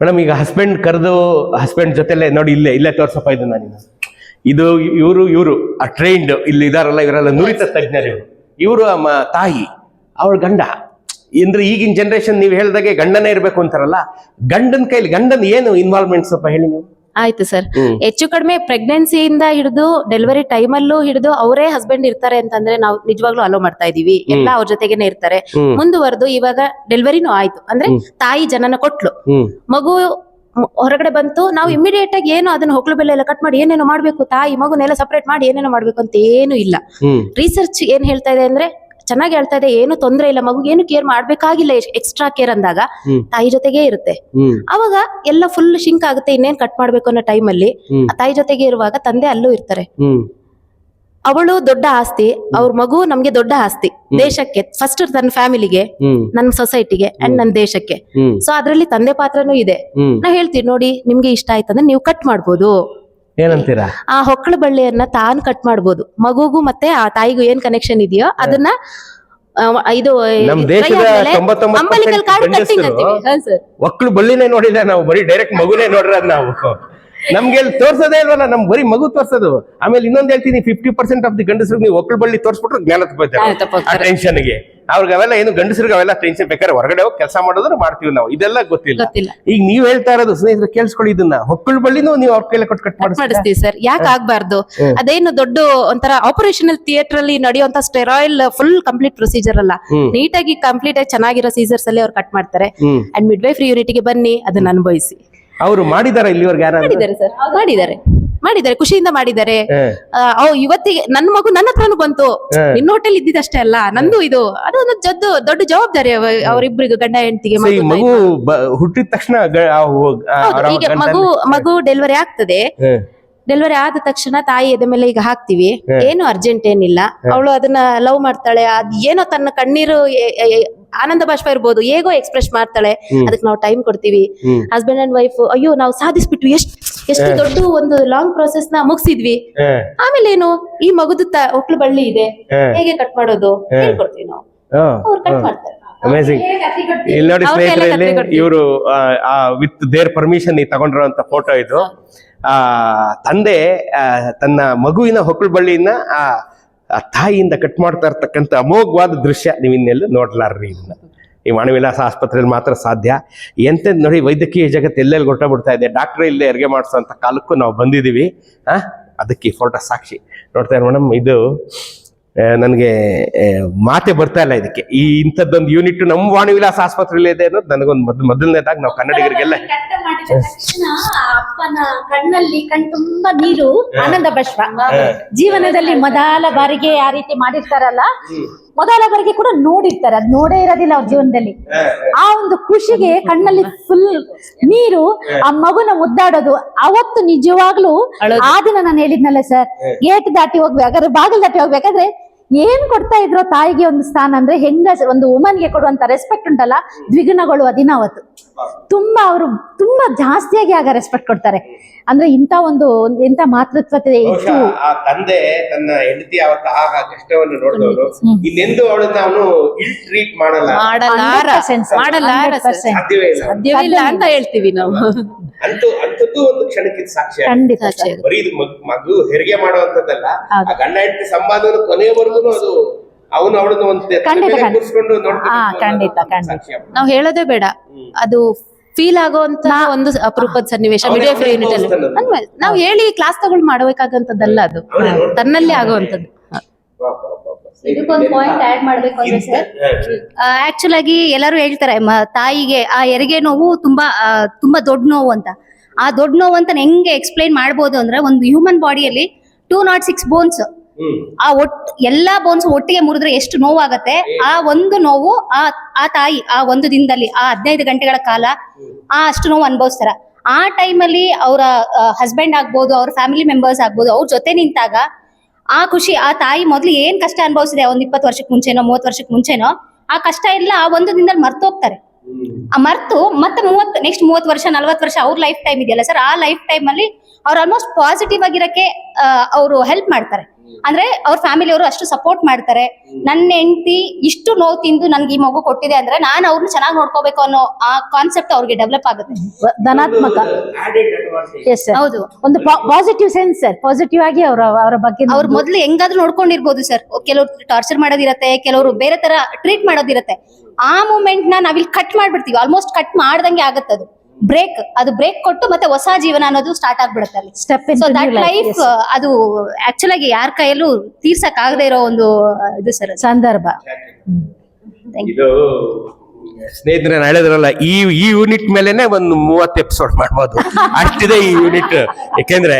Madam ಈಗ husband ಕರೆದು husband ಜೊತೆಲೆ ನೋಡಿ ಇಲ್ಲೇ ಇಲ್ಲೇ ತೋರ್ಸಪ್ಪ ಇದನ್ನ ನಾನು. ಇದು ಇವರು ಇವರು ಆ ಟ್ರೈನ್ಡ್ ಇಲ್ಲಿ ಇದಾರಲ್ಲ ಇವರೆಲ್ಲ ನುರಿತ ತಜ್ಞರು ಇವರು. ಅಮ್ಮ ತಾಯಿ ಅವಳ ಗಂಡ. ಅಂದ್ರೆ ಈಗಿನ ಜನರೇಷನ್ ನೀವು ಹೇಳಿದಾಗೆ ಗಂಡನೇ ಇರಬೇಕು ಅಂತಾರಲ್ಲ ಗಂಡನ ಕೈಲಿ ಗಂಡನ ಏನು ಇನ್ವಾಲ್ವ್ಮೆಂಟ್ ಸ್ವಲ್ಪ ಹೇಳಿ ನೀವು. ಆಯ್ತು ಸರ್. ಹೆಚ್ಚು ಕಡಿಮೆ ಪ್ರೆಗ್ನೆನ್ಸಿಯಿಂದ ಹಿಡಿದು ಡೆಲಿವರಿ ಟೈಮಲ್ಲೂ ಹಿಡಿದು ಅವರೇ ಹಸ್ಬೆಂಡ್ ಇರ್ತಾರೆ ಅಂತಂದ್ರೆ ನಾವು ನಿಜವಾಗ್ಲೂ ಅಲೋ ಮಾಡ್ತಾ ಇದೀವಿ. ಎಲ್ಲ ಅವ್ರ ಜೊತೆಗೇನೆ ಇರ್ತಾರೆ. ಮುಂದುವರೆದು ಇವಾಗ ಡೆಲಿವರಿನೂ ಆಯ್ತು. ಅಂದ್ರೆ ತಾಯಿ ಜನನ ಕೊಟ್ಲು. ಮಗು ಹೊರಗಡೆ ಬಂತು ನಾವು ಇಮಿಡಿಯೇಟ್ ಆಗಿ ಏನು ಅದನ್ನ ಹೊಕ್ಳು ಬೆಲೆ ಎಲ್ಲ ಕಟ್ ಮಾಡಿ ಏನೇನೋ ಮಾಡ್ಬೇಕು ತಾಯಿ ಮಗುನೆಲ್ಲ ಸಪರೇಟ್ ಮಾಡಿ ಏನೇನೋ ಮಾಡ್ಬೇಕು ಅಂತ ಏನು ಇಲ್ಲ. ರಿಸರ್ಚ್ ಏನ್ ಹೇಳ್ತಾ ಇದೆ ಅಂದ್ರೆ ಚೆನ್ನಾಗಿ ಹೇಳ್ತಾ ಇದೆ ಏನು ತೊಂದರೆ ಇಲ್ಲ ಮಗು ಏನು ಕೇರ್ ಮಾಡ್ಬೇಕಾಗಿಲ್ಲ ಎಕ್ಸ್ಟ್ರಾ ಕೇರ್ ಅಂದಾಗ ತಾಯಿ ಜೊತೆಗೆ ಇರುತ್ತೆ. ಅವಾಗ ಎಲ್ಲ ಫುಲ್ ಶಿಂಕ್ ಆಗುತ್ತೆ ಇನ್ನೇನ್ ಕಟ್ ಮಾಡ್ಬೇಕು ಅನ್ನೋ ಟೈಮಲ್ಲಿ ಅಲ್ಲಿ ತಾಯಿ ಜೊತೆಗೆ ಇರುವಾಗ ತಂದೆ ಅಲ್ಲೂ ಇರ್ತಾರೆ. ಅವಳು ದೊಡ್ಡ ಆಸ್ತಿ ಅವ್ರ ಮಗು ನಮ್ಗೆ ದೊಡ್ಡ ಆಸ್ತಿ ದೇಶಕ್ಕೆ ಫಸ್ಟ್ ನನ್ನ ಫ್ಯಾಮಿಲಿಗೆ ನನ್ನ ಸೊಸೈಟಿಗೆ ಅಂಡ್ ನನ್ನ ದೇಶಕ್ಕೆ. ಸೊ ಅದ್ರಲ್ಲಿ ತಂದೆ ಪಾತ್ರನೂ ಇದೆ. ನಾ ಹೇಳ್ತೀನಿ ನೋಡಿ ನಿಮ್ಗೆ ಇಷ್ಟ ಆಯ್ತಂದ್ರೆ ನೀವು ಕಟ್ ಮಾಡ್ಬೋದು. ಏನಂತೀರಾ ಆ ಹೊಕ್ಕಳ ಬಳ್ಳಿಯನ್ನ ತಾನು ಕಟ್ ಮಾಡ್ಬೋದು ಮಗುಗೂ ಮತ್ತೆ ಆ ತಾಯಿಗೂ ಏನ್ ಕನೆಕ್ಷನ್ ಇದೆಯೋ ಅದನ್ನ ಆ, ಇದು ನಮ್ dry ದೇಶದ ಆದ್ಮೇಲೆ 99% umbilical cord ಅಂತೀವಿ. ಹಾ, sir. ಒಕ್ಕಳು ಬಳ್ಳಿನೇ ನೋಡಿಲ್ಲ ನಾವು ಬರೀ ಡೈರೆಕ್ಟ್ ಮಗುನೇ ನೋಡ್ರದ್ ನಾವು ನಮ್ಗೆ ಇಲ್ಲಿ ತೋರ್ಸೋದೇ ಇಲ್ವಲ್ಲ ನಮ್ ಬರೀ ಮಗು ತೋರ್ಸೋದು. ಆಮೇಲೆ ಇನ್ನೊಂದ್ ಹೇಳ್ತೀನಿ ಫಿಫ್ಟಿ ಪರ್ಸೆಂಟ್ ಆಫ್ ದಿ ಗಂಡಸರು ನೀವು ಒಕ್ಕಳು ಬಳ್ಳಿ ತೋರ್ಸ್ಬಿಟ್ರೆ ಜ್ಞಾನ ಆ. ಟೆನ್ಷನ್ಗೆ ಅವ್ರಿಗೆ ಅವೆಲ್ಲ ಏನು ಗಂಡಸರಿಗೆ ಅವೆಲ್ಲ ಟೆನ್ಷನ್ ಬೇಕಾದ್ರೆ ಹೊರಗಡೆ ಹೋಗಿ ಕೆಲಸ ಮಾಡೋದ್ರೆ ಮಾಡ್ತೀವಿ ನಾವು. ಇದೆಲ್ಲ ಗೊತ್ತಿಲ್ಲ. ಈಗ ನೀವ್ ಹೇಳ್ತಾ ಇರೋದು ಸ್ನೇಹಿತರು ಕೇಳಿಸ್ಕೊಳ್ಳಿ ಇದನ್ನ. ಹೊಕ್ಕಳು ಬಳ್ಳಿನೂ ನೀವು ಅವ್ರ ಕೈಲಿ ಕೊಟ್ಟು ಕಟ್ ಮಾಡಿಸ್ತೀವಿ ಸರ್. ಯಾಕೆ ಆಗ್ಬಾರ್ದು. ಅದೇನು ದೊಡ್ಡ ಒಂಥರ ಆಪರೇಷನಲ್ ಥಿಯೇಟರ್ ಅಲ್ಲಿ ನಡೆಯುವಂತ ಸ್ಟೆರಾಯಿಲ್ ಫುಲ್ ಕಂಪ್ಲೀಟ್ ಪ್ರೊಸೀಜರ್ ಅಲ್ಲ. ನೀಟಾಗಿ ಕಂಪ್ಲೀಟ್ ಆಗಿ ಚೆನ್ನಾಗಿರೋ ಸೀಸರ್ಸ್ ಅಲ್ಲಿ ಅವ್ರು ಕಟ್ ಮಾಡ್ತಾರೆ. ಅಂಡ್ ಮಿಡ್ ವೈಫ್ ಯೂನಿಟಿಗೆ ಬನ್ನಿ ಅದನ್ನ ಅನುಭವಿಸಿ. ಅವ್ರು ಮಾಡಿದಾರ ಇಲ್ಲಿವರೆಗೆ ಯಾರು ಮಾಡಿದ್ದಾರೆ ಸರ್. ಮಾಡಿದ್ದಾರೆ. ಮಾಡಿದ್ದಾರೆ ಖುಷಿಯಿಂದ ಮಾಡಿದ್ದಾರೆ. ಅವ್ ಇವತ್ತಿಗೆ ನನ್ನ ಮಗು ನನ್ನ ಹತ್ರನು ಬಂತು. ನಿನ್ನ ಹೋಟೆಲ್ ಇದ್ದಿದ್ದಷ್ಟೇ ಅಲ್ಲ ನಂದು ಇದು. ಅದು ಒಂದು ಜದ್ದು ದೊಡ್ಡ ಜವಾಬ್ದಾರಿ ಅವರಿಬ್ಬರಿಗೂ ಅವರಿಬ್ರಿಗೂ ಗಂಡ ಹೆಂಡತಿಗೆ ಮಗು ಹುಟ್ಟಿದ ತಕ್ಷಣ ಈಗ ಮಗು ಮಗು ಡೆಲಿವರಿ ಆಗ್ತದೆ. ಡೆಲಿವರಿ ಆದ ತಕ್ಷಣ ತಾಯಿ ಎದೆ ಮೇಲೆ ಈಗ ಹಾಕ್ತಿವಿ. ಏನು ಅರ್ಜೆಂಟ್ ಏನಿಲ್ಲ. ಅವಳು ಅದನ್ನ ಲವ್ ಮಾಡ್ತಾಳೆ. ಅದ್ ಏನೋ ತನ್ನ ಕಣ್ಣೀರು ಆನಂದ ಬಾಷ್ಪ ಇರ್ಬೋದು ಹೇಗೋ ಎಕ್ಸ್ಪ್ರೆಸ್ ಮಾಡ್ತಾಳೆ. ಅದಕ್ಕೆ ನಾವು ಟೈಮ್ ಕೊಡ್ತೀವಿ. ಹಸ್ಬೆಂಡ್ ಅಂಡ್ ವೈಫ್ ಅಯ್ಯೋ ನಾವು ಸಾಧಿಸ್ಬಿಟ್ವಿ. ಎಷ್ಟು ಎಷ್ಟು ದೊಡ್ಡ ಒಂದು ಲಾಂಗ್ ಪ್ರೊಸೆಸ್ನ ಮುಗಿಸಿದ್ವಿ. ಆಮೇಲೆ ಏನು ಈ ಮಗುದ ತ ಒಕ್ಳು ಬಳ್ಳಿ ಇದೆ. ಹೇಗೆ ಕಟ್ ಮಾಡೋದು? ಹೇಳ್ಕೊಡ್ತೀವಿ ನಾವು. ಅವ್ರು ಕಟ್ ಮಾಡ್ತಾರೆ. ಅಮೇಸಿಂಗ್ ಇಲ್ಲಿ ನೋಡಿ. ಇವರು ವಿತ್ ದೇರ್ ಪರ್ಮಿಷನ್ ತಗೊಂಡಿರುವಂತ ಫೋಟೋ ಇದು. ಆ ತಂದೆ ಆ, ತನ್ನ ಮಗುವಿನ ಹೊಕ್ಕಳು ಬಳ್ಳಿಯನ್ನ ಆ ಆ ತಾಯಿಯಿಂದ ಕಟ್ ಮಾಡ್ತಾ ಇರ್ತಕ್ಕಂಥ ಅಮೋಘವಾದ ದೃಶ್ಯ ನೀವು ಇನ್ನೆಲ್ಲೂ ನೋಡ್ಲಾರ್ರಿ ಇದನ್ನ. ಈ ವಾಣಿವಿಲಾಸ ಆಸ್ಪತ್ರೆಯಲ್ಲಿ ಮಾತ್ರ ಸಾಧ್ಯ. ಎಂತೆಂದ್ ನೋಡಿ ವೈದ್ಯಕೀಯ ಜಗತ್ತು ಎಲ್ಲೆಲ್ಲಿ ಗೊಟ್ಟಬಿಡ್ತಾ ಇದೆ. ಡಾಕ್ಟ್ರೇ ಇಲ್ಲೇ ಹೆರಿಗೆ ಮಾಡಿಸೋಂಥ ಕಾಲಕ್ಕೂ ನಾವು ಬಂದಿದ್ದೀವಿ. ಆ? ಅದಕ್ಕೆ ಫೋಟೋ ಸಾಕ್ಷಿ. ನೋಡ್ತಾ ಮೇಡಮ್, ಇದು ನನಗೆ ಮಾತೆ ಬರ್ತಾ ಇಲ್ಲ ಇದಕ್ಕೆ. ಈ ಇಂಥದ್ದೊಂದು ಯೂನಿಟ್ ನಮ್ಮ ವಾಣಿವಿಲಾಸ ಆಸ್ಪತ್ರೆಯಲ್ಲಿ ಇದೆ ಅನ್ನೋದು ನನಗೊಂದು ಮೊದ್ ಮೊದಲನೇದಾಗ ನಾವು ಕನ್ನಡಿಗರಿಗೆಲ್ಲ ಕಣ್ಣಲ್ಲಿ ಕಣ್ ತುಂಬಾ ನೀರು ಆನಂದ ಬಶ್ವ ಜೀವನದಲ್ಲಿ ಮೊದಲ ಬಾರಿಗೆ ಆ ರೀತಿ ಮಾಡಿರ್ತಾರಲ್ಲ? ಮೊದಲ ಬಾರಿಗೆ ಕೂಡ ನೋಡಿರ್ತಾರೆ. ಅದ್ ನೋಡೇ ಇರೋದಿಲ್ಲ ಅವ್ರ ಜೀವನದಲ್ಲಿ. ಆ ಒಂದು ಖುಷಿಗೆ ಕಣ್ಣಲ್ಲಿ ಫುಲ್ ನೀರು ಆ ಮಗುನ ಮುದ್ದಾಡೋದು ಅವತ್ತು ನಿಜವಾಗ್ಲೂ ಆ ದಿನ ನಾನು ಹೇಳಿದ್ನಲ್ಲ ಸರ್ ಗೇಟ್ ದಾಟಿ ಹೋಗ್ಬೇಕಾದ್ರೆ ಬಾಗಿಲು ದಾಟಿ ಹೋಗ್ಬೇಕಾದ್ರೆ ಏನ್ ಕೊಡ್ತಾ ಇದ್ರು ತಾಯಿಗೆ ಒಂದು ಸ್ಥಾನ ಅಂದ್ರೆ ಹೆಂಗ ಒಂದು ವುಮನ್ಗೆ ಕೊಡುವಂತ ರೆಸ್ಪೆಕ್ಟ್ ಉಂಟಲ್ಲ ದ್ವಿಗುಣಗಳು ದಿನ ಅವತ್ತು. ತುಂಬಾ ಅವರು ತುಂಬಾ ಜಾಸ್ತಿಯಾಗಿ ಆಗ ರೆಸ್ಪೆಕ್ಟ್ ಕೊಡ್ತಾರೆ. ಅಂದ್ರೆ ಇಂತ ಒಂದು ಇಂತ ಮಾತೃತ್ವತೆ ಇತ್ತು. ಆ ತಂದೆ ತನ್ನ ಹೆಂಡತಿ ಅವತ್ತ ಆಗ ಕಷ್ಟವನ್ನು ನೋಡಿದವರು. ಇನ್ನೆಂದು ಅವಳನ್ನ ಅವನು ಇಲ್ ಟ್ರೀಟ್ ಮಾಡಲ್ಲ. ಮಾಡಲಾರ 100% sir. ಮಾಡಲಾರ ಸರ್. 100%. ಸಾಧ್ಯವೇ ಇಲ್ಲ. ಸಾಧ್ಯವಿಲ್ಲ ಅಂತ ಹೇಳ್ತೀವಿ ನಾವು. ಅಂತೂ ಅಂತದ್ದು ಒಂದು ಕ್ಷಣಕ್ಕೆ ಸಾಕ್ಷಿ ಖಂಡಿತ ಸಾಕ್ಷಿ ಬರೀ ಇದು ಮಗ್- ಹೆರಿಗೆ ಮಾಡುವಂತದ್ದಲ್ಲ ಆ ಗಂಡ ಹೆಂಡತಿ ಸಂವಾದವನ್ನು ಕೊನೆಯವರೆಗೂ ಅದು ಅವನು ಅವಳನ್ನ ಒಂದು ತಲೆ ಖಂಡಿತ, ಖಂಡಿತ. ಕೂರಿಸ್ಕೊಂಡು ನೋಡ್ಕೊಂಡು ಹಾ, ಖಂಡಿತ, ಖಂಡಿತ. ನಾವು ಹೇಳೋದೇ ಬೇಡ. ಅದು ಫೀಲ್ ಆಗುವಂತ ಒಂದು ಅಪರೂಪದ ಸನ್ನಿವೇಶ ಮಿಡ್ ಯೂನಿಟ್ ಅಲ್ಲಿ. ನಾವು ಹೇಳಿ ಕ್ಲಾಸ್ ತಗೊಂಡು ಮಾಡಬೇಕಾಗಂತದ್ದಲ್ಲ ಅದು. ತನ್ನಲ್ಲೇ ಆಗುವಂತದ್ದು. ಇದಕ್ಕೊಂದು ಪಾಯಿಂಟ್ ಆಡ್ ಮಾಡ್ಬೇಕು ಅಂದ್ರೆ ಸರ್ ಆಕ್ಚುಲ್ ಆಗಿ ಎಲ್ಲರೂ ಹೇಳ್ತಾರೆ ತಾಯಿಗೆ ಆ ಎರಿಗೆ ನೋವು ತುಂಬಾ ತುಂಬಾ ದೊಡ್ಡ ನೋವು ಅಂತ. ಆ ದೊಡ್ಡ ನೋವು ಅಂತ ಹೆಂಗೆ ಎಕ್ಸ್ಪ್ಲೈನ್ ಮಾಡ್ಬೋದು ಅಂದ್ರೆ ಒಂದು ಹ್ಯೂಮನ್ ಬಾಡಿಯಲ್ಲಿ ಟೂ ನಾಟ್ ಸಿಕ್ಸ್ ಬೋನ್ಸ್ ಆ ಒಟ್ ಎಲ್ಲಾ ಬೋನ್ಸ್ ಒಟ್ಟಿಗೆ ಮುರಿದ್ರೆ ಎಷ್ಟು ನೋವಾಗತ್ತೆ? ಆ ಒಂದು ನೋವು ಆ ಆ ತಾಯಿ ಆ ಒಂದು ದಿನದಲ್ಲಿ ಆ ಹದಿನೈದು ಗಂಟೆಗಳ ಕಾಲ ಆ ಅಷ್ಟು ನೋವು ಅನುಭವಿಸ್ತಾರ. ಆ ಟೈಮಲ್ಲಿ ಅವರ ಹಸ್ಬೆಂಡ್ ಆಗ್ಬೋದು ಅವ್ರ ಫ್ಯಾಮಿಲಿ ಮೆಂಬರ್ಸ್ ಆಗ್ಬೋದು ಅವ್ರ ಜೊತೆ ನಿಂತಾಗ ಆ ಖುಷಿ, ಆ ತಾಯಿ ಮೊದ್ಲು ಏನ್ ಕಷ್ಟ ಅನುಭವಿಸಿದೆ, ಒಂದ್ ಇಪ್ಪತ್ತು ವರ್ಷಕ್ಕೆ ಮುಂಚೆನೋ, ಮೂವತ್ತು ವರ್ಷಕ್ಕೆ ಮುಂಚೆನೋ, ಆ ಕಷ್ಟ ಎಲ್ಲ ಆ ಒಂದು ದಿನದಲ್ಲಿ ಮರ್ತು ಹೋಗ್ತಾರೆ ಆ ಮರ್ತು ಮತ್ತೆ ಮೂವತ್ ನೆಕ್ಸ್ಟ್ ಮೂವತ್ ವರ್ಷ ನಲ್ವತ್ ವರ್ಷ ಅವ್ರ ಲೈಫ್ ಟೈಮ್ ಇದೆಯಲ್ಲ ಸರ್ ಆ ಲೈಫ್ ಟೈಮ್ ಅಲ್ಲಿ ಅವ್ರು ಆಲ್ಮೋಸ್ಟ್ ಪಾಸಿಟಿವ್ ಆಗಿರಕ್ಕೆ ಅವರು ಹೆಲ್ಪ್ ಮಾಡ್ತಾರೆ. ಅಂದ್ರೆ ಅವ್ರ ಫ್ಯಾಮಿಲಿ ಅವರು ಅಷ್ಟು ಸಪೋರ್ಟ್ ಮಾಡ್ತಾರೆ. ನನ್ನ ಹೆಂಡತಿ ಇಷ್ಟು ನೋವು ತಿಂದು ನನ್ಗೆ ಈ ಮಗು ಕೊಟ್ಟಿದೆ ಅಂದ್ರೆ ನಾನು ಅವ್ರನ್ನ ಚೆನ್ನಾಗಿ ನೋಡ್ಕೋಬೇಕು ಅನ್ನೋ ಆ ಕಾನ್ಸೆಪ್ಟ್ ಅವ್ರಿಗೆ ಡೆವಲಪ್ ಆಗುತ್ತೆ. ಧನಾತ್ಮಕ. ಎಸ್ ಹೌದು. ಒಂದು ಪಾಸಿಟಿವ್ ಸೆನ್ಸ್ ಸರ್ ಪಾಸಿಟಿವ್ ಆಗಿ ಅವರ ಅವರ ಬಗ್ಗೆ ಅವ್ರು ಮೊದ್ಲು ಹೆಂಗಾದ್ರೂ ನೋಡ್ಕೊಂಡಿರ್ಬೋದು ಸರ್ ಕೆಲವ್ರು ಟಾರ್ಚರ್ ಮಾಡೋದಿರತ್ತೆ ಕೆಲವರು ಬೇರೆ ತರ ಟ್ರೀಟ್ ಮಾಡೋದಿರತ್ತೆ. ಆ ಮೂಮೆಂಟ್ನ ನಾವಿಲ್ಲಿ ಕಟ್ ಮಾಡ್ಬಿಡ್ತೀವಿ. ಆಲ್ಮೋಸ್ಟ್ ಕಟ್ ಮಾಡ್ದಂಗೆ ಆಗತ್ತೆ ಅದು ಬ್ರೇಕ್ ಅದು ಬ್ರೇಕ್ ಕೊಟ್ಟು ಮತ್ತೆ ಹೊಸ ಜೀವನ ಅನ್ನೋದು ಸ್ಟಾರ್ಟ್ ಆಗ್ಬಿಡುತ್ತೆ ಅಲ್ಲಿ. ಸ್ಟೆಪ್ ಸೊ ದಟ್ ಲೈಫ್ ಅದು ಆಕ್ಚುಲ್ ಆಗಿ ಯಾರ ಕೈಯಲ್ಲೂ ತೀರ್ಸಕ್ ಆಗದೆ ಇರೋ ಒಂದು ಇದು ಸರ್ ಸಂದರ್ಭ. ಇದು ಸ್ನೇಹಿತರೆ ಹೇಳಿದ್ರಲ್ಲ, ಈ ಈ ಯೂನಿಟ್ ಮೇಲೆನೆ ಒಂದು ಮೂವತ್ತು ಎಪಿಸೋಡ್ ಮಾಡ್ಬೋದು. ಅಷ್ಟಿದೆ ಈ ಯೂನಿಟ್ ಯಾಕೆಂದ್ರೆ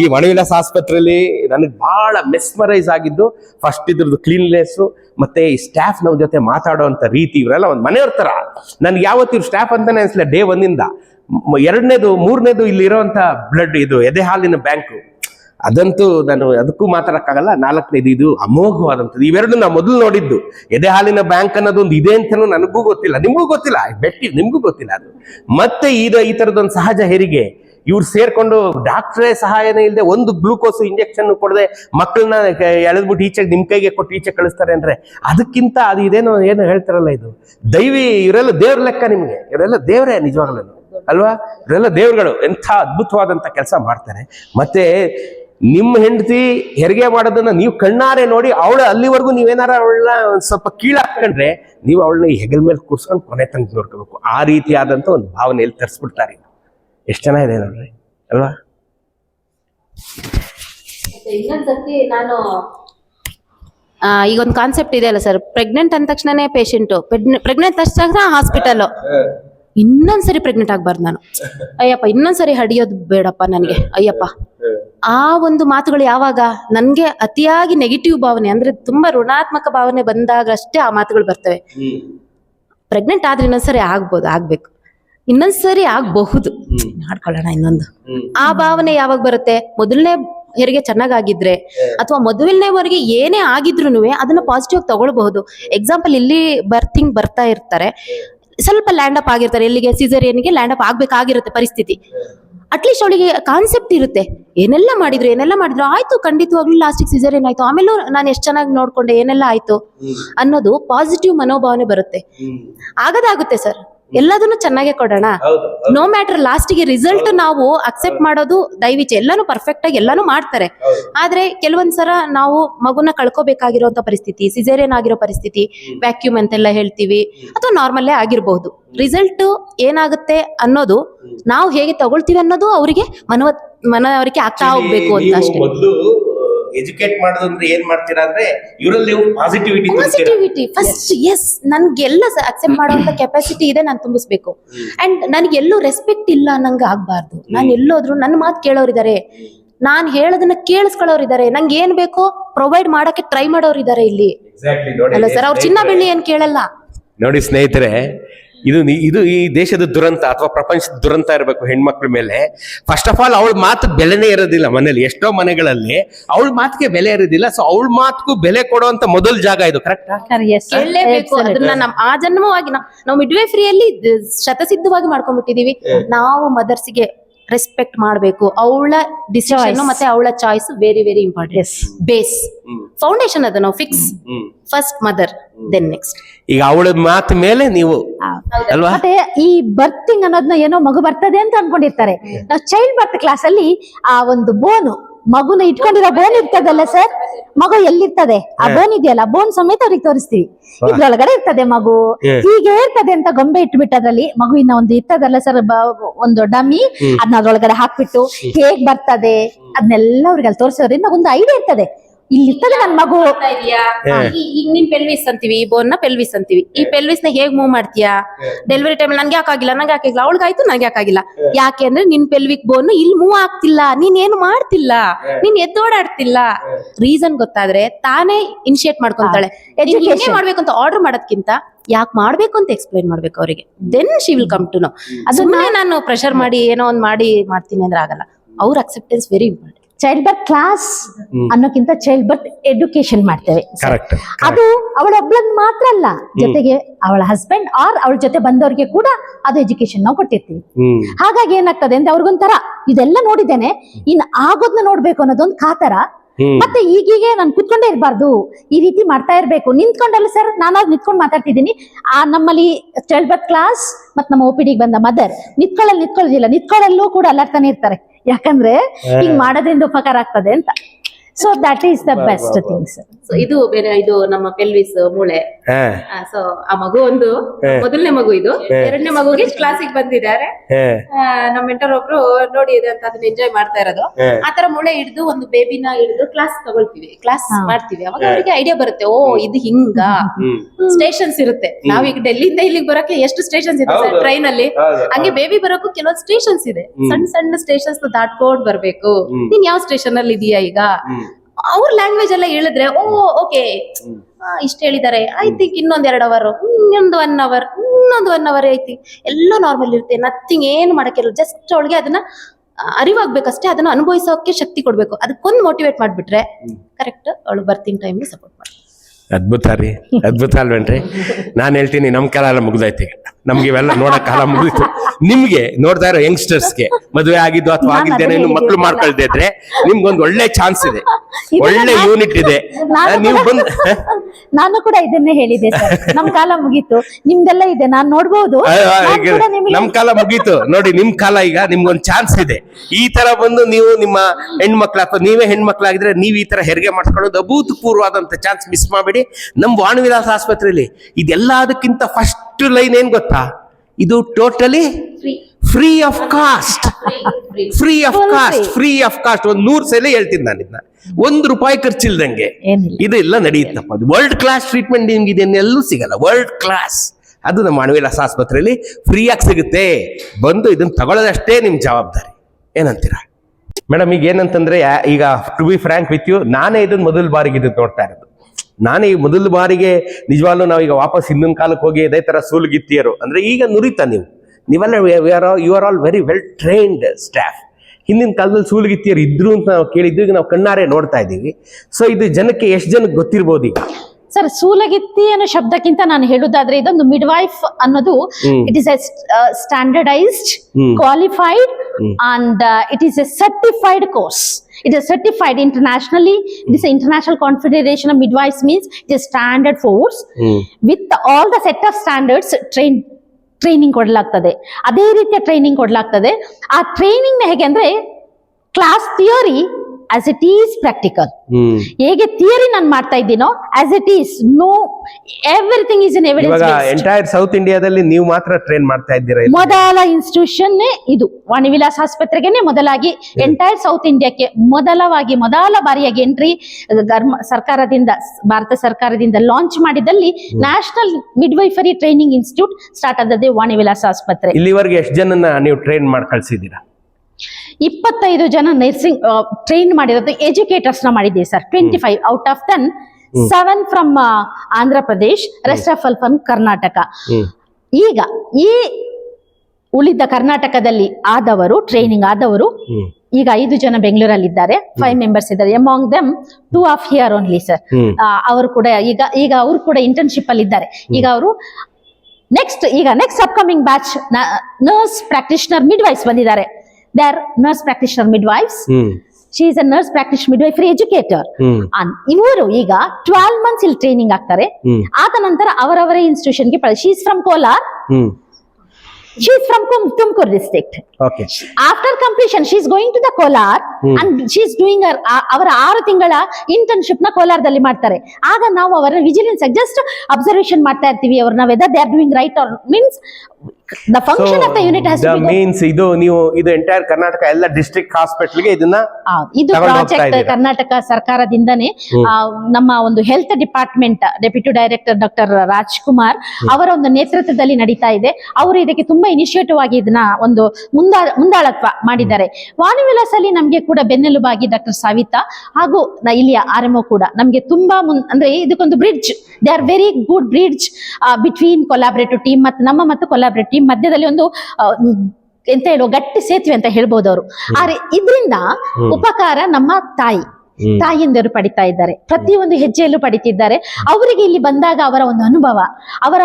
ಈ ಮಣವಿಲಾಸ ಆಸ್ಪತ್ರೆಯಲ್ಲಿ ನನಗೆ ಬಹಳ ಮೆಸ್ಮರೈಸ್ ಆಗಿದ್ದು ಫಸ್ಟ್ ಇದ್ರದ್ದು ಕ್ಲೀನ್ಲೆಸ್ ಮತ್ತೆ ಈ ಸ್ಟಾಫ್ ನಮ್ಮ ಜೊತೆ ಮಾತಾಡುವಂತ ರೀತಿ, ಇವರೆಲ್ಲ ಒಂದು ಮನೆಯವ್ರ ತರ. ನನ್ಗೆ ಯಾವತ್ತು ಇವ್ರು ಸ್ಟಾಫ್ ಅಂತಾನೆ ಅನ್ಸಲ್ಲ ಡೇ ಒಂದಿಂದ. ಎರಡನೇದು, ಮೂರನೇದು ಇಲ್ಲಿ ಇರೋಂಥ ಬ್ಲಡ್ ಇದು, ಎದೆ ಹಾಲಿನ ಬ್ಯಾಂಕು ಅದಂತೂ ನಾನು ಅದಕ್ಕೂ ಮಾತಾಡಕ್ಕಾಗಲ್ಲ. ನಾಲ್ಕನೇದು ಇದು ಅಮೋಘವಾದಂಥದ್ದು. ಇವೆರಡು ನಾವು ಮೊದಲು ನೋಡಿದ್ದು. ಎದೆ ಹಾಲಿನ ಬ್ಯಾಂಕ್ ಅನ್ನೋದೊಂದು ಇದೆ ಅಂತಲೂ ನನಗೂ ಗೊತ್ತಿಲ್ಲ. ನಿಮಗೂ ಗೊತ್ತಿಲ್ಲ. ಬೆಟ್ಟಿ ನಿಮಗೂ ಗೊತ್ತಿಲ್ಲ ಅದು. ಮತ್ತೆ ಇದು ಈ ಥರದೊಂದು ಸಹಜ ಹೆರಿಗೆ. ಇವ್ರು ಸೇರ್ಕೊಂಡು ಡಾಕ್ಟ್ರೇ ಸಹಾಯನೇ ಇಲ್ಲದೆ ಒಂದು ಗ್ಲೂಕೋಸ್ ಇಂಜೆಕ್ಷನ್ ಕೊಡದೆ ಮಕ್ಕಳನ್ನ ಎಳೆದ್ಬಿಟ್ಟು ಈಚೆಗೆ ನಿಮ್ಮ ಕೈಗೆ ಕೊಟ್ಟು ಈಚೆ ಕಳಿಸ್ತಾರೆ ಅಂದ್ರೆ ಅದಕ್ಕಿಂತ ಅದು ಇದೇನೋ ಏನು ಹೇಳ್ತಾರಲ್ಲ ಇದು. ದೈವಿ, ಇವರೆಲ್ಲ ದೇವ್ರ ಲೆಕ್ಕ ನಿಮಗೆ. ಇವರೆಲ್ಲ ದೇವರೇ ನಿಜವಾಗ್ಲೂ. ಅಲ್ವಾ? ಇವರೆಲ್ಲ ದೇವ್ರುಗಳು. ಎಂಥ ಅದ್ಭುತವಾದಂತ ಕೆಲಸ ಮಾಡ್ತಾರೆ. ಮತ್ತೆ ನಿಮ್ಮ ಹೆಂಡತಿ ಹೆರಿಗೆ ಮಾಡೋದನ್ನ ನೀವು ಕಣ್ಣಾರೆ ನೋಡಿ ಅವಳ ಅಲ್ಲಿವರೆಗೂ ನೀವೇನಾರ ಅವಳನ್ನ ಸ್ವಲ್ಪ ಕೀಳಾಕೊಂಡ್ರೆ ನೀವು ಅವಳನ್ನ ಈ ಹೆಗಲ ಮೇಲೆ ಕೂರ್ಸ್ಕೊಂಡು ಕೊನೆ ತನಕ ನೋಡ್ಕೋಬೇಕು. ಆ ರೀತಿಯಾದಂತ ಒಂದು ಭಾವನೆಯಲ್ಲಿ ತರಿಸ್ಬಿಡ್ತಾರೆ. ಎಷ್ಟು ಚೆನ್ನಾಗಿದೆ ನೋಡ್ರಿ? ಅಲ್ವಾ? ಇನ್ನೊಂದ್ಸತಿ ನಾನು ಈಗ ಒಂದು ಕಾನ್ಸೆಪ್ಟ್ ಇದೆ ಅಲ್ಲ ಸರ್. ಪ್ರೆಗ್ನೆಂಟ್ ಅಂದ ತಕ್ಷಣನೇ ಪೇಷಂಟ್ ಪ್ರೆಗ್ನೆಂಟ್ ತಕ್ಷಣ ಹಾಸ್ಪಿಟಲ್ ಇನ್ನೊಂದ್ಸರಿ ಪ್ರೆಗ್ನೆಂಟ್ ಆಗ್ಬಾರ್ದು ನಾನು. ಅಯ್ಯಪ್ಪ, ಇನ್ನೊಂದ್ಸರಿ ಹಡಿಯೋದು ಬೇಡಪ್ಪ ನನಗೆ. ಅಯ್ಯಪ್ಪ. ಆ ಒಂದು ಮಾತುಗಳು ಯಾವಾಗ ನನ್ಗೆ ಅತಿಯಾಗಿ ನೆಗೆಟಿವ್ ಭಾವನೆ ಅಂದ್ರೆ ತುಂಬಾ ಋಣಾತ್ಮಕ ಭಾವನೆ ಬಂದಾಗ ಅಷ್ಟೇ ಆ ಮಾತುಗಳು ಬರ್ತವೆ. ಪ್ರೆಗ್ನೆಂಟ್ ಆದ್ರೆ ಇನ್ನೊಂದ್ಸರಿ ಆಗ್ಬೋದು ಆಗ್ಬೇಕು. ಇನ್ನೊಂದ್ಸರಿ ಆಗಬಹುದು. ಮಾಡ್ಕೊಳ್ಳೋಣ ಇನ್ನೊಂದು. ಆ ಭಾವನೆ ಯಾವಾಗ ಬರುತ್ತೆ? ಮೊದಲನೇ ಹೆರಿಗೆ ಚೆನ್ನಾಗಾಗಿದ್ರೆ ಅಥವಾ ಮೊದಲನೇವರೆಗೆ ಏನೇ ಆಗಿದ್ರು ಅದನ್ನ ಪಾಸಿಟಿವ್ ತಗೊಳ್ಬಹುದು. ಎಕ್ಸಾಂಪಲ್ ಇಲ್ಲಿ ಬರ್ತಿಂಗ್ ಬರ್ತಾ ಇರ್ತಾರೆ. ಸ್ವಲ್ಪ ಲ್ಯಾಂಡ್ ಅಪ್ ಆಗಿರ್ತಾರೆ. ಎಲ್ಲಿಗೆ? ಸಿಸೇರಿಯನ್ಗೆ ಲ್ಯಾಂಡ್ ಅಪ್ ಆಗ್ಬೇಕಾಗಿರುತ್ತೆ ಪರಿಸ್ಥಿತಿ. ಅಟ್ಲೀಸ್ಟ್ ಅವಳಿಗೆ ಕಾನ್ಸೆಪ್ಟ್ ಇರುತ್ತೆ. ಏನೆಲ್ಲ ಮಾಡಿದ್ರು ಏನೆಲ್ಲ ಮಾಡಿದ್ರು ಆಯ್ತು ಖಂಡಿತವಾಗ್ಲೂ ಲಾಸ್ಟಿಗೆ ಸೀಸರ್ ಏನಾಯ್ತು? ಆಮೇಲೂ ನಾನು ಎಷ್ಟು ಚೆನ್ನಾಗಿ ನೋಡ್ಕೊಂಡೆ ಏನೆಲ್ಲ ಆಯ್ತು? ಅನ್ನೋದು ಪಾಸಿಟಿವ್ ಮನೋಭಾವನೆ ಬರುತ್ತೆ. ಆಗದಾಗುತ್ತೆ ಸರ್ ಎಲ್ಲದನ್ನು ಚೆನ್ನಾಗೆ ಕೊಡೋಣ. ನೋ ಮ್ಯಾಟರ್ ಲಾಸ್ಟಿಗೆ ರಿಸಲ್ಟ್ ನಾವು ಅಕ್ಸೆಪ್ಟ್ ಮಾಡೋದು ದಯವಿಚ್ಚ ಎಲ್ಲಾನು ಪರ್ಫೆಕ್ಟ್ ಆಗಿ ಎಲ್ಲಾನು ಮಾಡ್ತಾರೆ. ಆದ್ರೆ ಕೆಲವೊಂದ್ಸಲ ನಾವು ಮಗುನ ಕಳ್ಕೊಬೇಕಾಗಿರುವಂತ ಪರಿಸ್ಥಿತಿ ಸಿಜೇರಿಯನ್ ಆಗಿರೋ ಪರಿಸ್ಥಿತಿ ವ್ಯಾಕ್ಯೂಮ್ ಅಂತೆಲ್ಲ ಹೇಳ್ತೀವಿ. ಅಥವಾ ನಾರ್ಮಲ್ಲೇ ಆಗಿರಬಹುದು ರಿಸಲ್ಟ್ ಏನಾಗುತ್ತೆ ಅನ್ನೋದು ನಾವು ಹೇಗೆ ತಗೊಳ್ತೀವಿ ಅನ್ನೋದು ಅವರಿಗೆ ಮನವ ಮನವರಿಕೆ ಆಗ್ತಾ ಹೋಗ್ಬೇಕು ಅಂತ ಅಷ್ಟೇ. ಎಜುಕೇಟ್ ಮಾಡೋದು ಅಂದ್ರೆ ಏನ್ ಮಾಡ್ತೀರಾ ಅಂದ್ರೆ ಇವರಲ್ಲಿ ನೀವು ಪಾಸಿಟಿವಿಟಿ ಪಾಸಿಟಿವಿಟಿ ಫಸ್ಟ್ ಎಸ್ ನನ್ಗೆಲ್ಲ ಅಕ್ಸೆಪ್ಟ್ ಮಾಡುವಂತ ಕೆಪಾಸಿಟಿ ಇದೆ ನಾನು ತುಂಬಿಸ್ಬೇಕು. ಅಂಡ್ ನನಗೆ ಎಲ್ಲೂ ರೆಸ್ಪೆಕ್ಟ್ ಇಲ್ಲ ನಂಗೆ ಆಗ್ಬಾರ್ದು. ನಾನು ಎಲ್ಲೋದ್ರು ನನ್ನ ಮಾತು ಕೇಳೋರಿದ್ದಾರೆ ನಾನ್ ಹೇಳೋದನ್ನ ಕೇಳಿಸ್ಕೊಳ್ಳೋರಿದ್ದಾರೆ ನಂಗೆ ಏನ್ ಬೇಕೋ ಪ್ರೊವೈಡ್ ಮಾಡಕ್ಕೆ ಟ್ರೈ ಮಾಡೋರಿದ್ದಾರೆ ಇಲ್ಲಿ. ಅಲ್ಲ ಸರ್ ಅವ್ರು ಚಿನ್ನ ಬೆಳ್ಳಿ ಏನ್ ಕೇಳಲ್ಲ? ನೋಡಿ ಸ್ನೇಹಿತರೆ ಇದು ಇದು ಈ ದೇಶದ ದುರಂತ ಅಥವಾ ಪ್ರಪಂಚದ ದುರಂತ ಇರಬೇಕು ಹೆಣ್ಮಕ್ಳ ಮೇಲೆ. ಫಸ್ಟ್ ಆಫ್ ಆಲ್ ಅವಳ ಮಾತು ಬೆಲೆನೇ ಇರೋದಿಲ್ಲ ಮನೇಲಿ. ಎಷ್ಟೋ ಮನೆಗಳಲ್ಲಿ ಅವಳ ಮಾತಿಗೆ ಬೆಲೆ ಇರೋದಿಲ್ಲ. ಸೊ ಅವಳ ಮಾತಿಗೂ ಬೆಲೆ ಕೊಡುವಂತ ಮೊದಲ ಜಾಗ ಇದು ಕರೆಕ್ಟ್ ಎಸ್ ಕೇಳಲೇಬೇಕು ಅದನ್ನ ನಮ್ ಆ ಜನ್ಮವಾಗಿ ನಾವು ಮಿಡ್ ವೇ ಫ್ರೀಯಲ್ಲಿ ಶತಸಿದ್ಧವಾಗಿ ಮಾಡ್ಕೊಂಡ್ಬಿಟ್ಟಿದೀವಿ. ನಾವು ಮದರ್ಸ್ಗೆ ರೆಸ್ಪೆಕ್ಟ್ ಮಾಡಬೇಕು. ಅವಳ ಡಿಸಿಷನ್. ಮತ್ತೆ ಅವಳ choice very very important yes base foundation ಅದು ನಾವು fix first mother then next ಈಗ ಅವಳ ಮಾತು ಮೇಲೆ ನೀವು ಅಲ್ವಾ? ಮತ್ತೆ ಈ ಬರ್ತಿಂಗ್ ಅನ್ನೋದನ್ನ ಏನೋ ಮಗು ಬರ್ತದೆ ಅಂತ ಅನ್ಕೊಂಡಿರ್ತಾರೆ. ನಾವು ಚೈಲ್ಡ್ ಬರ್ತ್ ಕ್ಲಾಸ್ ಅಲ್ಲಿ ಆ ಒಂದು ಬೋನು ಮಗುನ ಇಟ್ಕೊಂಡಿರೋ ಬೋನ್ ಇರ್ತದಲ್ಲ ಸರ್ ಮಗು ಎಲ್ಲಿರ್ತದೆ? ಆ ಬೋನ್ ಇದೆಯಲ್ಲ ಬೋನ್ ಸಮೇತ ಅವ್ರಿಗೆ ತೋರಿಸ್ತೀವಿ. ಇದ್ರೊಳಗಡೆ ಇರ್ತದೆ ಮಗು. ಹೀಗೆ ಇರ್ತದೆ ಅಂತ ಗೊಂಬೆ ಇಟ್ಬಿಟ್ಟು ಅದ್ರಲ್ಲಿ ಮಗುವಿನ ಒಂದು ಇರ್ತದಲ್ಲ ಸರ್ ಒಂದು ಡಮ್ಮಿ ಅದನ್ನ ಅದ್ರೊಳಗಡೆ ಹಾಕ್ಬಿಟ್ಟು ಹೇಗ್ ಬರ್ತದೆ? ಅದನ್ನೆಲ್ಲ ಅವ್ರಿಗೆ ಅಲ್ಲಿ ತೋರಿಸೋದ್ರಿಂದ ಒಂದು ಐಡಿಯಾ ಇರ್ತದೆ. ಇಲ್ಲಿ ಇರ್ತದೆ ನನ್ ಮಗು. ಈಗ ನಿಮ್ ಪೆಲ್ವಿಸ್ ಅಂತೀವಿ ಈ ಬೋನ್ನ ಪೆಲ್ವಿಸ್ ಅಂತೀವಿ. ಈ ಪೆಲ್ವಿಸ್ನ ಹೇಗ್ ಮೂವ್ ಮಾಡ್ತೀಯಾ? ಡೆಲಿವರಿ ಟೈಮ್ ನನ್ಗೆ ಯಾಕಾಗಿಲ್ಲ ನಂಗೆ ಯಾಕಾಗಿಲ್ಲ ಅವಳಿಗಾಯ್ತು ನಂಗೆ ಯಾಕಾಗಿಲ್ಲ ಯಾಕೆ ಅಂದ್ರೆ ನಿನ್ ಪೆಲ್ವಿಕ್ ಬೋನ್ ಇಲ್ಲಿ ಮೂವ್ ಆಗ್ತಿಲ್ಲ. ನೀನ್ ಏನು ಮಾಡ್ತಿಲ್ಲ ನೀನ್ ಎದ್ದೋಡಾಡ್ತಿಲ್ಲ. ರೀಸನ್ ಗೊತ್ತಾದ್ರೆ ತಾನೇ ಇನಿಶಿಯೇಟ್ ಮಾಡ್ಕೊಂತಾಳೆ. ಮಾಡ್ಬೇಕು ಅಂತ ಆರ್ಡರ್ ಮಾಡೋದ್ಕಿಂತ ಯಾಕೆ ಮಾಡ್ಬೇಕು ಅಂತ ಎಕ್ಸ್ಪ್ಲೈನ್ ಮಾಡ್ಬೇಕು ಅವರಿಗೆ. Then she will come to know ಅದನ್ನ ನಾನು ಪ್ರೆಷರ್ ಮಾಡಿ ಏನೋ ಒಂದ್ ಮಾಡಿ ಮಾಡ್ತೀನಿ ಅಂದ್ರೆ ಆಗಲ್ಲ. ಅವ್ರ acceptance very important childbirth class ಅನ್ನೋಕ್ಕಿಂತ child birth education ಮಾಡ್ತೇವೆ. ಅದು ಅವಳೊಬ್ಳಗ್ ಮಾತ್ರ ಅಲ್ಲ ಜೊತೆಗೆ ಅವಳ ಹಸ್ಬೆಂಡ್ ಆರ್ ಅವಳ ಜೊತೆ ಬಂದವರಿಗೆ ಕೂಡ ಅದು ಎಜುಕೇಶನ್ ನಾವು ಕೊಟ್ಟಿರ್ತೀವಿ. ಹಾಗಾಗಿ ಏನಾಗ್ತದೆ ಅಂದ್ರೆ ಅವ್ರಿಗೊಂಥರ ಇದೆಲ್ಲ ನೋಡಿದ್ದೇನೆ ಇನ್ ಆಗೋದ್ನ ನೋಡ್ಬೇಕು ಅನ್ನೋದೊಂದು ಕಾತರ. ಮತ್ತೆ ಈಗೀಗೆ ನಾನು ಕುತ್ಕೊಂಡೇ ಇರಬಾರ್ದು ಈ ರೀತಿ ಮಾಡ್ತಾ ಇರ್ಬೇಕು. ನಿಂತ್ಕೊಂಡಲ್ಲ ಸರ್ ನಾನಾಗ್ ನಿಂತ್ಕೊಂಡು ಮಾತಾಡ್ತಿದ್ದೀನಿ. ಆ ನಮ್ಮಲ್ಲಿ ಚೈಲ್ಡ್ ಬರ್ತ್ ಕ್ಲಾಸ್ ಮತ್ತೆ ನಮ್ಮ ಪಿ ಡಿಗೆ ಬಂದ ಮದರ್ ನಿತ್ಕೊಳ್ಳಲ್ಲಿ ನಿತ್ಕೊಳ್ಳೋದಿಲ್ಲ ನಿತ್ಕೊಳ್ಳಲ್ಲೂ ಕೂಡ ಅಲರ್ತಾನೆ ಇರ್ತಾರೆ. ಯಾಕಂದ್ರೆ ಹಿಂಗ್ ಮಾಡೋದ್ರಿಂದ ಉಪಕಾರ ಆಗ್ತದೆ ಅಂತ. So that is the best things so ಇದು ಬೇರೆ ಇದು ನಮ್ಮ ಪೆಲ್ವಿಸ್ ಮೂಳೆ. ಸೊ ಆ ಮಗು ಒಂದು ಮೊದಲನೇ ಮಗು ಇದು. ಎರಡನೇ ಮಗುಗೆ ಕ್ಲಾಸಿಗೆ ಬಂದಿದ್ದಾರೆ. ನಮ್ಮ ಮೆಂಟರ್ ಒಬ್ರು ನೋಡಿ ಇದೆ ಅಂತ ಅದನ್ನ ಎಂಜಾಯ್ ಮಾಡ್ತಾ ಇರೋದು. ಆತರ ಮೂಳೆ ಹಿಡಿದು ಒಂದು ಬೇಬಿನ ಹಿಡಿದು ಕ್ಲಾಸ್ ತಗೊಳ್ತೀವಿ. ಕ್ಲಾಸ್ ಮಾಡ್ತೀವಿ. ಅವಾಗ ಅವ್ರಿಗೆ ಐಡಿಯಾ ಬರುತ್ತೆ ಓ ಇದು ಹಿಂಗ. ಹ್ಮ್. ಸ್ಟೇಷನ್ಸ್ ಇರುತ್ತೆ. ನಾವೀಗ ಡೆಲ್ಲಿಯಿಂದ ಇಲ್ಲಿಗೆ ಬರಕ್ಕೆ ಎಷ್ಟು ಸ್ಟೇಷನ್ಸ್ ಇದೆ ಸರ್ ಟ್ರೈನ್ ಅಲ್ಲಿ. ಹಂಗೆ ಬೇಬಿ ಬರೋಕು ಕೆಲವೊಂದು ಸ್ಟೇಷನ್ಸ್ ಇದೆ. ಸಣ್ಣ ಸಣ್ಣ ಸ್ಟೇಷನ್ಸ್ ದಾಟ್ಕೊಂಡ್ ಬರ್ಬೇಕು. ನೀನ್ ಯಾವ ಸ್ಟೇಷನ್ ಅಲ್ಲಿ ಇದೀಯಾ ಈಗ? ಅವ್ರ ಲ್ಯಾಂಗ್ವೇಜ್ ಎಲ್ಲ ಹೇಳಿದ್ರೆ ಓ ಓಕೆ ಇಷ್ಟ ಹೇಳಿದ್ದಾರೆ ಐ ಥಿಂಕ್ ಇನ್ನೊಂದ್ ಎರಡ್ ಅವರ್ ಇನ್ನೊಂದು ಒನ್ ಅವರ್ ಇನ್ನೊಂದು ಒನ್ ಅವರ್ ಐತಿ ಎಲ್ಲ ನಾರ್ಮಲ್ ಇರುತ್ತೆ. ನಥಿಂಗ್ ಏನು ಮಾಡಕ್ಕಿಲ್ಲ ಜಸ್ಟ್ ಅವಳಿಗೆ ಅದನ್ನ ಅರಿವಾಗ್ಬೇಕಷ್ಟೇ ಅದನ್ನ ಅನುಭವಿಸೋಕೆ ಶಕ್ತಿ ಕೊಡ್ಬೇಕು. ಅದಕ್ಕೊಂದು ಮೋಟಿವೇಟ್ ಮಾಡ್ಬಿಟ್ರೆ ಕರೆಕ್ಟ್ ಅವಳು ಬರ್ತಿನ ಟೈಮ್ ಸಪೋರ್ಟ್ ಮಾಡಿ ಅದ್ಭುತ ರೀ. ಅದ್ಭುತ ಅಲ್ವೇನ್ರಿ? ನಾನು ಹೇಳ್ತೀನಿ ನಮ್ಮ ಕಾಲ ಎಲ್ಲ ಮುಗ್ದೈತಿ ನಮ್ಗೆ ಇವೆಲ್ಲ ನೋಡಕ್ ಕಾಲ ಮುಗಿತು ನಿಮ್ಗೆ ನೋಡ್ತಾ ಇರೋ ಯಂಗ್ಸ್ಟರ್ಸ್ಗೆ ಮದುವೆ ಆಗಿದ್ದು ಅಥವಾ ಆಗಿದ್ದೇನೆ ಮಕ್ಳು ಮಾಡ್ಕೊಳ್ದೆ ಮಾಡ್ಕೊಳ್ತಾ ಇದ್ರೆ ನಿಮ್ಗೊಂದು ಒಳ್ಳೆ ಚಾನ್ಸ್ ಇದೆ. ಒಳ್ಳೆ ಯೂನಿಟ್ ಇದೆ. ನೀವು ಬಂದ್ ನಾನು ಕೂಡ ಇದನ್ನೇ ಹೇಳಿದೆ ನಮ್ ಕಾಲ ಮುಗೀತು. ನಿಮ್ದೆಲ್ಲ ಇದೆ ನಾನ್ ನೋಡ್ಬೋದು. ನಮ್ ಕಾಲ ಮುಗೀತು. ನೋಡಿ ನಿಮ್ ಕಾಲ ಈಗ ನಿಮ್ಗೊಂದ್ ಚಾನ್ಸ್ ಇದೆ. ಈ ತರ ಬಂದು ನೀವು ನಿಮ್ಮ ಹೆಣ್ಮಕ್ಳ ಅಥವಾ ನೀವೇ ಹೆಣ್ಮಕ್ಳಾಗಿದ್ರೆ ನೀವ್ ಈ ತರ ಹೆರಿಗೆ ಮಾಡ್ಕೊಳ್ಳೋದು ಅಭೂತಪೂರ್ವವಾದಂತ ಚಾನ್ಸ್ ಮಿಸ್ ಮಾಡಬೇಡಿ. ನಮ್ ವಾಣವಿಲಾಸ ಆಸ್ಪತ್ರೆಯಲ್ಲಿ ಇದೆಲ್ಲದಕ್ಕಿಂತ ಫಸ್ಟ್ ಲೈನ್ ಏನ್ ಗೊತ್ತಾ? ಇದು totally free of cost free of cost free of cost ಒಂದು ನೂರು ಸಲ ಹೇಳ್ತೀನಿ ನಾನು ಇದನ್ನ ಒಂದು ರೂಪಾಯಿ ಖರ್ಚಿಲ್ದಂಗೆ. ಇದೆಲ್ಲ ನಡೆಯುತ್ತಪ್ಪ. ಅದು ವರ್ಲ್ಡ್ ಕ್ಲಾಸ್ ಟ್ರೀಟ್ಮೆಂಟ್ ನಿಮ್ಗೆ ಇದನ್ನೆಲ್ಲೂ ಸಿಗಲ್ಲ. ವರ್ಲ್ಡ್ ಕ್ಲಾಸ್ ಅದು ನಮ್ಮ ಅಣುವಿಲಾಸ ಆಸ್ಪತ್ರೆಯಲ್ಲಿ ಫ್ರೀಯಾಗಿ ಸಿಗುತ್ತೆ. ಬಂದು ಇದನ್ನ ತಗೊಳ್ಳೋದಷ್ಟೇ ನಿಮ್ ಜವಾಬ್ದಾರಿ. ಏನಂತೀರಾ? ಮೇಡಮ್ ಈಗ ಏನಂತಂದ್ರೆ ಈಗ to be frank with you ನಾನೇ ಇದನ್ನ ಮೊದಲ ಬಾರಿಗೆ ಇದನ್ನ ನೋಡ್ತಾ ಇರೋದು. ನಾನೇ ಈ ಮೊದಲ ಬಾರಿಗೆ ನಿಜವಾಗ್ಲೂ ನಾವೀಗ ಈಗ ವಾಪಸ್ ಹಿಂದಿನ ಕಾಲಕ್ಕೆ ಹೋಗಿ ಇದೇ ತರ ಸೂಲ್ಗಿತ್ತಿಯರು. ಅಂದ್ರೆ ಈಗ ನುರಿತಾ ನೀವು. ನೀವೆಲ್ಲ you are all very well trained staff ಹಿಂದಿನ ಕಾಲದಲ್ಲಿ ಸೂಲುಗಿತ್ತಿಯರು ಇದ್ರು ಅಂತ ನಾವು ಕೇಳಿದ್ದು ಈಗ ನಾವು ಕಣ್ಣಾರೆ ನೋಡ್ತಾ ಇದ್ದೀವಿ. ಸೊ ಇದು ಜನಕ್ಕೆ ಎಷ್ಟು ಜನಕ್ಕೆ ಗೊತ್ತಿರ್ಬೋದು ಈಗ? ಸರ್ ಸೂಲಗಿತ್ತಿ ಅನ್ನೋ ಶಬ್ದಕ್ಕಿಂತ ನಾನು ಹೇಳುದಾದ್ರೆ ಇದೊಂದು ಮಿಡ್ ವೈಫ್ ಅನ್ನೋದು it is a standardized. Qualified and it is a certified course it is certified internationally Mm. This international Confederation of Midwives means means it standard standard force with all all the set of standards train training ಕೊಡಲಾಗ್ತದೆ. ಅದೇ ರೀತಿಯ training ಕೊಡಲಾಗ್ತದೆ. ಆ training ಹೇಗೆ ಅಂದ್ರೆ class theory as it is practical ಹೇಗೆ theory ನಾನು ಮಾಡ್ತಾ ಇದ್ದೀನೋ as it is no everything is in evidence entire south ಇಂಡಿಯಾದಲ್ಲಿ ನೀವು ಮಾತ್ರ ಟ್ರೈನ್ ಮಾಡ್ತಾ ಇದ್ದೀರಾ? ಮೊದಲ ಇನ್ಸ್ಟಿಟ್ಯೂಷನ್ ಇದು. ವಾಣಿವಿಲಾಸ್ ಆಸ್ಪತ್ರೆಗೆ ಮೊದಲಾಗಿ ಎಂಟೈರ್ ಸೌತ್ ಇಂಡಿಯಾಕ್ಕೆ ಮೊದಲವಾಗಿ ಮೊದಲ ಬಾರಿಯಾಗಿ ಎಂಟ್ರಿ ಸರ್ಕಾರದಿಂದ ಭಾರತ ಸರ್ಕಾರದಿಂದ ಲಾಂಚ್ ಮಾಡಿದಲ್ಲಿ national midwifery training institute start ಆದದ್ದೇ Vanivilas ಆಸ್ಪತ್ರೆ. ಇಲ್ಲಿವರೆಗೆ ಎಷ್ಟು ಜನನ ನೀವು ಟ್ರೈನ್ ಮಾಡಿ ಕಳ್ಸಿದ್ದೀರಾ? ಇಪ್ಪತ್ತೈದು ಜನ ನರ್ಸಿಂಗ್ ಟ್ರೈನ್ ಮಾಡಿರೋದು ಎಜುಕೇಟರ್ಸ್ನ ಮಾಡಿದ್ದೀವಿ sir twenty five out of them seven from Andhra Pradesh rest of all from Karnataka ಈಗ ಈ ಉಳಿದ ಕರ್ನಾಟಕದಲ್ಲಿ ಆದವರು ಟ್ರೈನಿಂಗ್ ಆದವರು ಈಗ ಐದು ಜನ ಬೆಂಗಳೂರಲ್ಲಿ ಇದ್ದಾರೆ. ಫೈವ್ ಮೆಂಬರ್ಸ್ ಇದ್ದಾರೆ. Among them two of here only sir ಅವರು ಕೂಡ ಈಗ ಈಗ ಅವರು ಕೂಡ ಇಂಟರ್ನ್ಶಿಪ್ ಅಲ್ಲಿ ಇದ್ದಾರೆ. ಈಗ ಅವರು ನೆಕ್ಸ್ಟ್ ಈಗ next upcoming batch nurse practitioner midwives ಬಂದಿದ್ದಾರೆ. They are nurse practitioner midwives. She is a nurse midwifery educator ಇವರು ಈಗ ಟ್ವೆಲ್ವ್ ಮಂತ್ಸ್ ಇಲ್ಲಿ ಟ್ರೈನಿಂಗ್ ಆಗ್ತಾರೆ. ಆದ ನಂತರ ಅವರವರ ಇನ್ಸ್ಟಿಟ್ಯೂಷನ್ಗೆ she is from Kolar she is from Tumakuru district okay after completion she is going to the Kolar. And she is doing ಅವರ ಆರು ತಿಂಗಳ ಇಂಟರ್ನ್ಶಿಪ್ನ ಕೋಲಾರದಲ್ಲಿ ಮಾಡ್ತಾರೆ. ಆಗ ನಾವು ಅವರ ವಿಜಿಲೆನ್ಸ್ ಜಸ್ಟ್ ಅಬ್ಸರ್ವೇಷನ್ ಮಾಡ್ತಾ ಇರ್ತೀವಿ. ಅವ್ರನ್ನ whether they are doing right or means the function of the unit has means ಇದು ನೀವು ಇದು ಎಂಟೈರ್ ಕರ್ನಾಟಕ ಎಲ್ಲ ಡಿಸ್ಟ್ರಿಕ್ಟ್ ಹಾಸ್ಪಿಟಲ್ಗೆ ಇದನ್ನ ಇದು ಪ್ರಾಜೆಕ್ಟ್ ಕರ್ನಾಟಕ ಸರ್ಕಾರದಿಂದನೇ ನಮ್ಮ ಒಂದು health department deputy director doctor Rajkumar ಅವರ ಒಂದು ನೇತೃತ್ವದಲ್ಲಿ ನಡೀತಾ ಇದೆ. ಅವರು ಇದಕ್ಕೆ ತುಂಬಾ ಇನಿಷಿಯೇಟಿವ್ ಆಗಿ ಇದನ್ನ ಒಂದು ಮುಂದಾ ಮುಂದಾಳತ್ವ ಮಾಡಿದ್ದಾರೆ. ವಾಣಿವಿಲಾಸಲ್ಲಿ ನಮ್ಗೆ ಕೂಡ ಬೆನ್ನೆಲುಬಾಗಿ ಡಾಕ್ಟರ್ ಸವಿತಾ ಹಾಗೂ ಇಲ್ಲಿಯ ಆರ್ ಕೂಡ ನಮ್ಗೆ ತುಂಬಾ ಮುನ್ ಅಂದ್ರೆ ಇದಕ್ಕೊಂದು bridge they are very good bridge between collaborative team ಮತ್ತು ನಮ್ಮ ಮತ್ತು ಕೊಲಾಬ್ರೇಟಿವ್ ಟೀಮ್ ಮಧ್ಯದಲ್ಲಿ ಒಂದು ಎಂತ ಹೇಳುವ ಗಟ್ಟಿ ಸೇತುವೆ ಅಂತ ಹೇಳ್ಬೋದು ಅವರು. ಆದ್ರೆ ಇದರಿಂದ ಉಪಕಾರ ನಮ್ಮ ತಾಯಿ. ತಾಯಿಯಿಂದರು ಪಡಿತಾ ಇದ್ದಾರೆ. ಪ್ರತಿಯೊಂದು ಹೆಜ್ಜೆಯಲ್ಲೂ ಪಡಿತಿದ್ದಾರೆ. ಅವರಿಗೆ ಇಲ್ಲಿ ಬಂದಾಗ ಅವರ ಒಂದು ಅನುಭವ ಅವರ